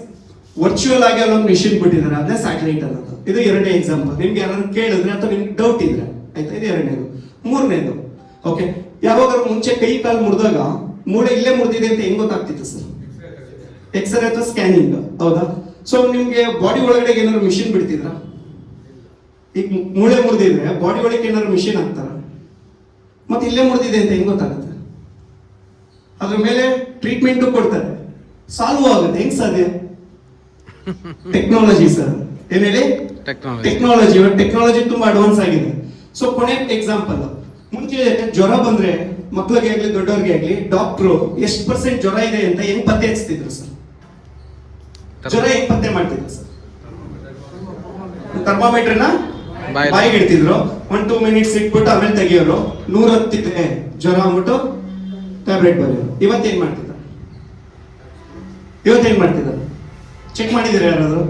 ವರ್ಚುವಲ್ ಆಗಿ ಅಲ್ಲೊಂದು ಮಿಷಿನ್ ಬಿಟ್ಟಿದ್ದಾರೆ. ಅದೇ ಸ್ಯಾಟಲೈಟ್ ಅನ್ನೋದು. ಇದು ಎರಡನೇ ಎಕ್ಸಾಂಪಲ್ ನಿಮ್ಗೆ ಯಾರು ಕೇಳಿದ್ರೆ ಅಥವಾ ನಿಮ್ಗೆ ಡೌಟ್ ಇದ್ರೆ ಆಯ್ತಾ? ಇದು ಎರಡನೇದು. ಮೂರನೇದು. ಓಕೆ ಯಾವಾಗಾದ್ರೂ ಮುಂಚೆ ಕೈ ಕಾಲು ಮುರಿದಾಗ ಮೂಳೆ ಇಲ್ಲೇ ಮುರಿದಿದೆ ಅಂತ ಹೆಂಗ್ ಗೊತ್ತಾಗ್ತಿತ್ತು ಸರ್? ಎಕ್ಸ್ರೇ ಅಥವಾ ಸ್ಕ್ಯಾನಿಂಗ್ ಹೌದಾ? ಸೊ ನಿಮ್ಗೆ ಬಾಡಿ ಒಳಗಡೆ ಏನಾದ್ರು ಮಿಷಿನ್ ಬಿಡ್ತಿದ್ರ? ಈಗ ಮೂಳೆ ಮುರಿದಿದ್ರೆ ಬಾಡಿ ಒಳಗೆ ಏನಾದ್ರು ಮಿಷಿನ್ ಹಾಕ್ತಾರ? ಮತ್ತೆ ಇಲ್ಲೇ ಮುರಿದಿದೆ ಅಂತ ಹೆಂಗ್ ಗೊತ್ತಾಗುತ್ತೆ? ಅದ್ರ ಮೇಲೆ ಟ್ರೀಟ್ಮೆಂಟ್ ಕೊಡ್ತಾರೆ. ಸಾಲ್ವ್ ಆಗುತ್ತೆ. ಹೆಂಗ್ ಸಾಧ್ಯ ಟೆಕ್ನಾಲಜಿ ಸರ್. ಏನ್ ಹೇಳಿ? ಟೆಕ್ನಾಲಜಿ ಟೆಕ್ನಾಲಜಿ ತುಂಬಾ ಅಡ್ವಾನ್ಸ್ ಆಗಿದೆ. ಸೊ ಕೊನೆ ಎಕ್ಸಾಂಪಲ್ ಮುಂಚೆ ಜ್ವರ ಬಂದ್ರೆ ಮಕ್ಕಳಿಗೆ ಆಗ್ಲಿ ದೊಡ್ಡವ್ರಿಗೆ ಆಗ್ಲಿ ಡಾಕ್ಟ್ರು ಎಷ್ಟು ಪರ್ಸೆಂಟ್ ಜ್ವರ ಇದೆ ಅಂತ ಹೆಂಗ್ ಪತ್ತೆ ಹಚ್ತಿದ್ರು ಸರ್ ಜ್ವರ ಹೆಂಗ್ ಪತ್ತೆ ಮಾಡ್ತಿದ್ರು ಸರ್ ಥರ್ಮಾಮೀಟರ್ನ. ಬಾಯಿಗೆ. ಇಡ್ತಿದ್ರು. ಒನ್ ಟೂ ಮಿನಿಟ್ಸ್ ಇಟ್ಬಿಟ್ಟು ಆಮೇಲೆ ತೆಗಿಯೋರು. ನೂರ ಹತ್ತಿದ್ರೆ ಜ್ವರ ಅಂದ್ಬಿಟ್ಟು ಟ್ಯಾಬ್ಲೆಟ್ ಬರೆಯೋರು. ಇವತ್ತೇನ್ ಮಾಡ್ತಿದ್ದಾರೆ ಇವತ್ತೇನ್ ಮಾಡ್ತಿದ್ದಾರೆ ಚೆಕ್ ಮಾಡಿದಿರ ಯಾರಾದ್ರು?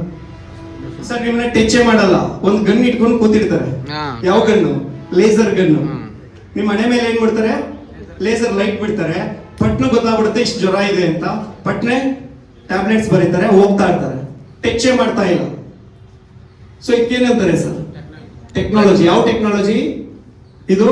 ಸರ್ ನಿಮ್ಮನ್ನ ಟೆಚ್ಚೇ ಮಾಡಲ್ಲ. ಒಂದ್ ಗನ್ ಇಟ್ಕೊಂಡು ಕೂತಿರ್ತಾರೆ. ಯಾವ ಗನ್ನು? Laser gun. ನಿಮ್ಮ ಮನೆ ಮೇಲೆ ಏನ್ ಮಾಡ್ತಾರೆ? ಲೇಸರ್ ಲೈಟ್ ಬಿಡ್ತಾರೆ. ಪಟ್ನ ಗೊತ್ತಾಗ್ಬಿಡುತ್ತೆ, ಇಷ್ಟು ಜ್ವರ ಇದೆ ಅಂತ. ಪಟ್ನೆ ಟ್ಯಾಬ್ಲೆಟ್ಸ್ ಬರೀತಾರೆ, ಹೋಗ್ತಾ ಇರ್ತಾರೆ. ಟೆಚ್ಚೇ ಮಾಡ್ತಾ ಇಲ್ಲ. ಸೊ ಇದಕ್ಕೇನಂತಾರೆ ಸರ್? ಟೆಕ್ನಾಲಜಿ ಯಾವ ಟೆಕ್ನಾಲಜಿ ಇದು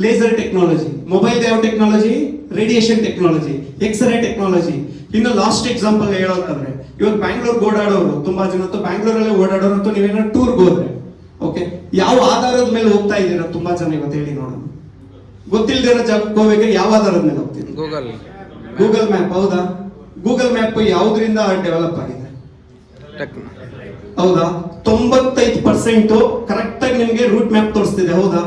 ಲೇಸರ್ ಟೆಕ್ನಾಲಜಿ ಮೊಬೈಲ್ ಯಾವ technology radiation technology x ray technology ಇನ್ನು ಲಾಸ್ಟ್ ಎಕ್ಸಾಂಪಲ್ ಹೇಳೋದಾದ್ರೆ, ಇವಾಗ ಬ್ಯಾಂಗ್ಳೂರ್ ಓಡಾಡೋರು, ತುಂಬಾ ಜನ ಬ್ಯಾಂಗ್ಳೂರಲ್ಲೇ ಓಡಾಡೋರು ಅಂತ ನೀವೇನಾದ್ರು ಟೂರ್ಗೆ ಹೋದ್ರೆ ಓಕೆ ಯಾವ ಆಧಾರದ ಮೇಲೆ ಹೋಗ್ತಾ ಇದ್ದೀರಾ? ತುಂಬಾ ಜನ ಇವತ್ತು ಹೇಳಿ ನೋಡೋಣ. ಗೊತ್ತಿಲ್ದಿರೋ ಜಾಗಕ್ಕೆ ಹೋಗ್ಬೇಕಾದ್ರೆ ಯಾವ ಆಧಾರದ ಮೇಲೆ ಹೋಗ್ತೀರಿ? ಗೂಗಲ್ ಗೂಗಲ್ ಮ್ಯಾಪ್ ಹೌದಾ? ಗೂಗಲ್ ಮ್ಯಾಪ್ ಯಾವ್ದ್ರಿಂದ ಡೆವಲಪ್ ಆಗಿದೆ? ಹೌದಾ? ತೊಂಬತ್ತೈದು ಪರ್ಸೆಂಟ್ ಕರೆಕ್ಟ್ ಆಗಿ ನಿಮ್ಗೆ ರೂಟ್ ಮ್ಯಾಪ್ ತೋರಿಸ್ತಿದೆ ಹೌದಾ?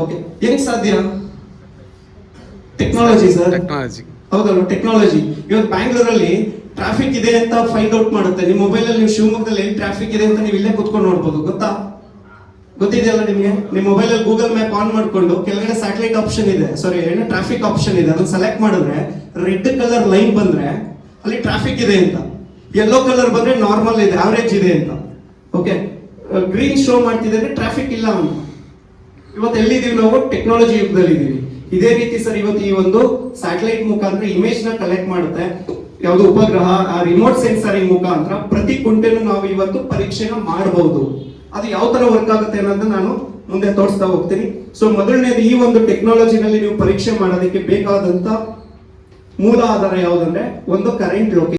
ಓಕೆ ಹೆಂಗ್ ಸಾಧ್ಯ? ಟೆಕ್ನಾಲಜಿ ಸರ್ ಟೆಕ್ನಾಲಜಿ ಹೌದಲ್ಲ ಟೆಕ್ನಾಲಜಿ ಇವತ್ತು ಬ್ಯಾಂಗ್ಳೂರಲ್ಲಿ ಟ್ರಾಫಿಕ್ ಇದೆ ಅಂತ ಫೈಂಡ್ ಔಟ್ ಮಾಡುತ್ತೆ. ನಿಮ್ಮ ಮೊಬೈಲ್ ಅಲ್ಲಿ ನೀವು ಶಿವಮೊಗ್ಗದಲ್ಲಿ ಏನು ಟ್ರಾಫಿಕ್ ಇದೆ ಅಂತ ನೀವು ಇಲ್ಲೇ ಕುತ್ಕೊಂಡು ನೋಡ್ಬೋದು, ಗೊತ್ತಾ? ಗೊತ್ತಿದೆಯಲ್ಲ ನಿಮಗೆ? ನಿಮ್ಮ ಮೊಬೈಲ್ ಅಲ್ಲಿ ಗೂಗಲ್ ಮ್ಯಾಪ್ ಆನ್ ಮಾಡ್ಕೊಂಡು ಕೆಳಗಡೆ ಸ್ಯಾಟಲೈಟ್ ಆಪ್ಷನ್ ಇದೆ. ಸಾರಿ ಏನು ಟ್ರಾಫಿಕ್ ಆಪ್ಷನ್ ಇದೆ. ಅದನ್ನ ಸೆಲೆಕ್ಟ್ ಮಾಡಿದ್ರೆ ರೆಡ್ ಕಲರ್ ಲೈನ್ ಬಂದ್ರೆ ಅಲ್ಲಿ ಟ್ರಾಫಿಕ್ ಇದೆ ಅಂತ. ಯೆಲ್ಲೋ ಕಲರ್ ಬಂದ್ರೆ ನಾರ್ಮಲ್ ಇದೆ ಆವರೇಜ್ ಇದೆ ಅಂತ. ಓಕೆ ಗ್ರೀನ್ ಶೋ ಮಾಡ್ತಿದೆ ಅಂದ್ರೆ ಟ್ರಾಫಿಕ್ ಇಲ್ಲ ಅಂತ. ಇವತ್ತು ಎಲ್ಲಿದ್ದೀವಿ ನಾವು? ಟೆಕ್ನಾಲಜಿ ಯುಗದಲ್ಲಿ ಇದೀವಿ ಇದೇ ರೀತಿ ಸರ್ ಇವತ್ತು ಈ ಒಂದು ಸ್ಯಾಟಲೈಟ್ ಮುಖಾಂತರ ಇಮೇಜ್ನ ಕಲೆಕ್ಟ್ ಮಾಡುತ್ತೆ. ಯಾವುದು ಉಪಗ್ರಹ, ಆ ರಿಮೋಟ್ ಸೆನ್ಸರಿಂಗ್ ಮುಖಾಂತರ ಪ್ರತಿ ಕುಂಟೆನೂ ನಾವು ಇವತ್ತು ಪರೀಕ್ಷೆನ ಮಾಡಬಹುದು ಅದು ಯಾವ ತರ ವರ್ಕ್ ಆಗುತ್ತೆ ಅನ್ನೋದನ್ನ ನಾನು ಮುಂದೆ ತೋರಿಸ್ತಾ ಹೋಗ್ತೀನಿ. ಸೊ ಮೊದಲನೇದು ಈ ಒಂದು ಟೆಕ್ನಾಲಜಿನಲ್ಲಿ ನೀವು ಪರೀಕ್ಷೆ ಮಾಡೋದಕ್ಕೆ ಬೇಕಾದಂತ ಮೂಲ ಆಧಾರ ಯಾವುದಂದ್ರೆ ಒಂದು ಕರೆಂಟ್ ಲೊಕೇಶನ್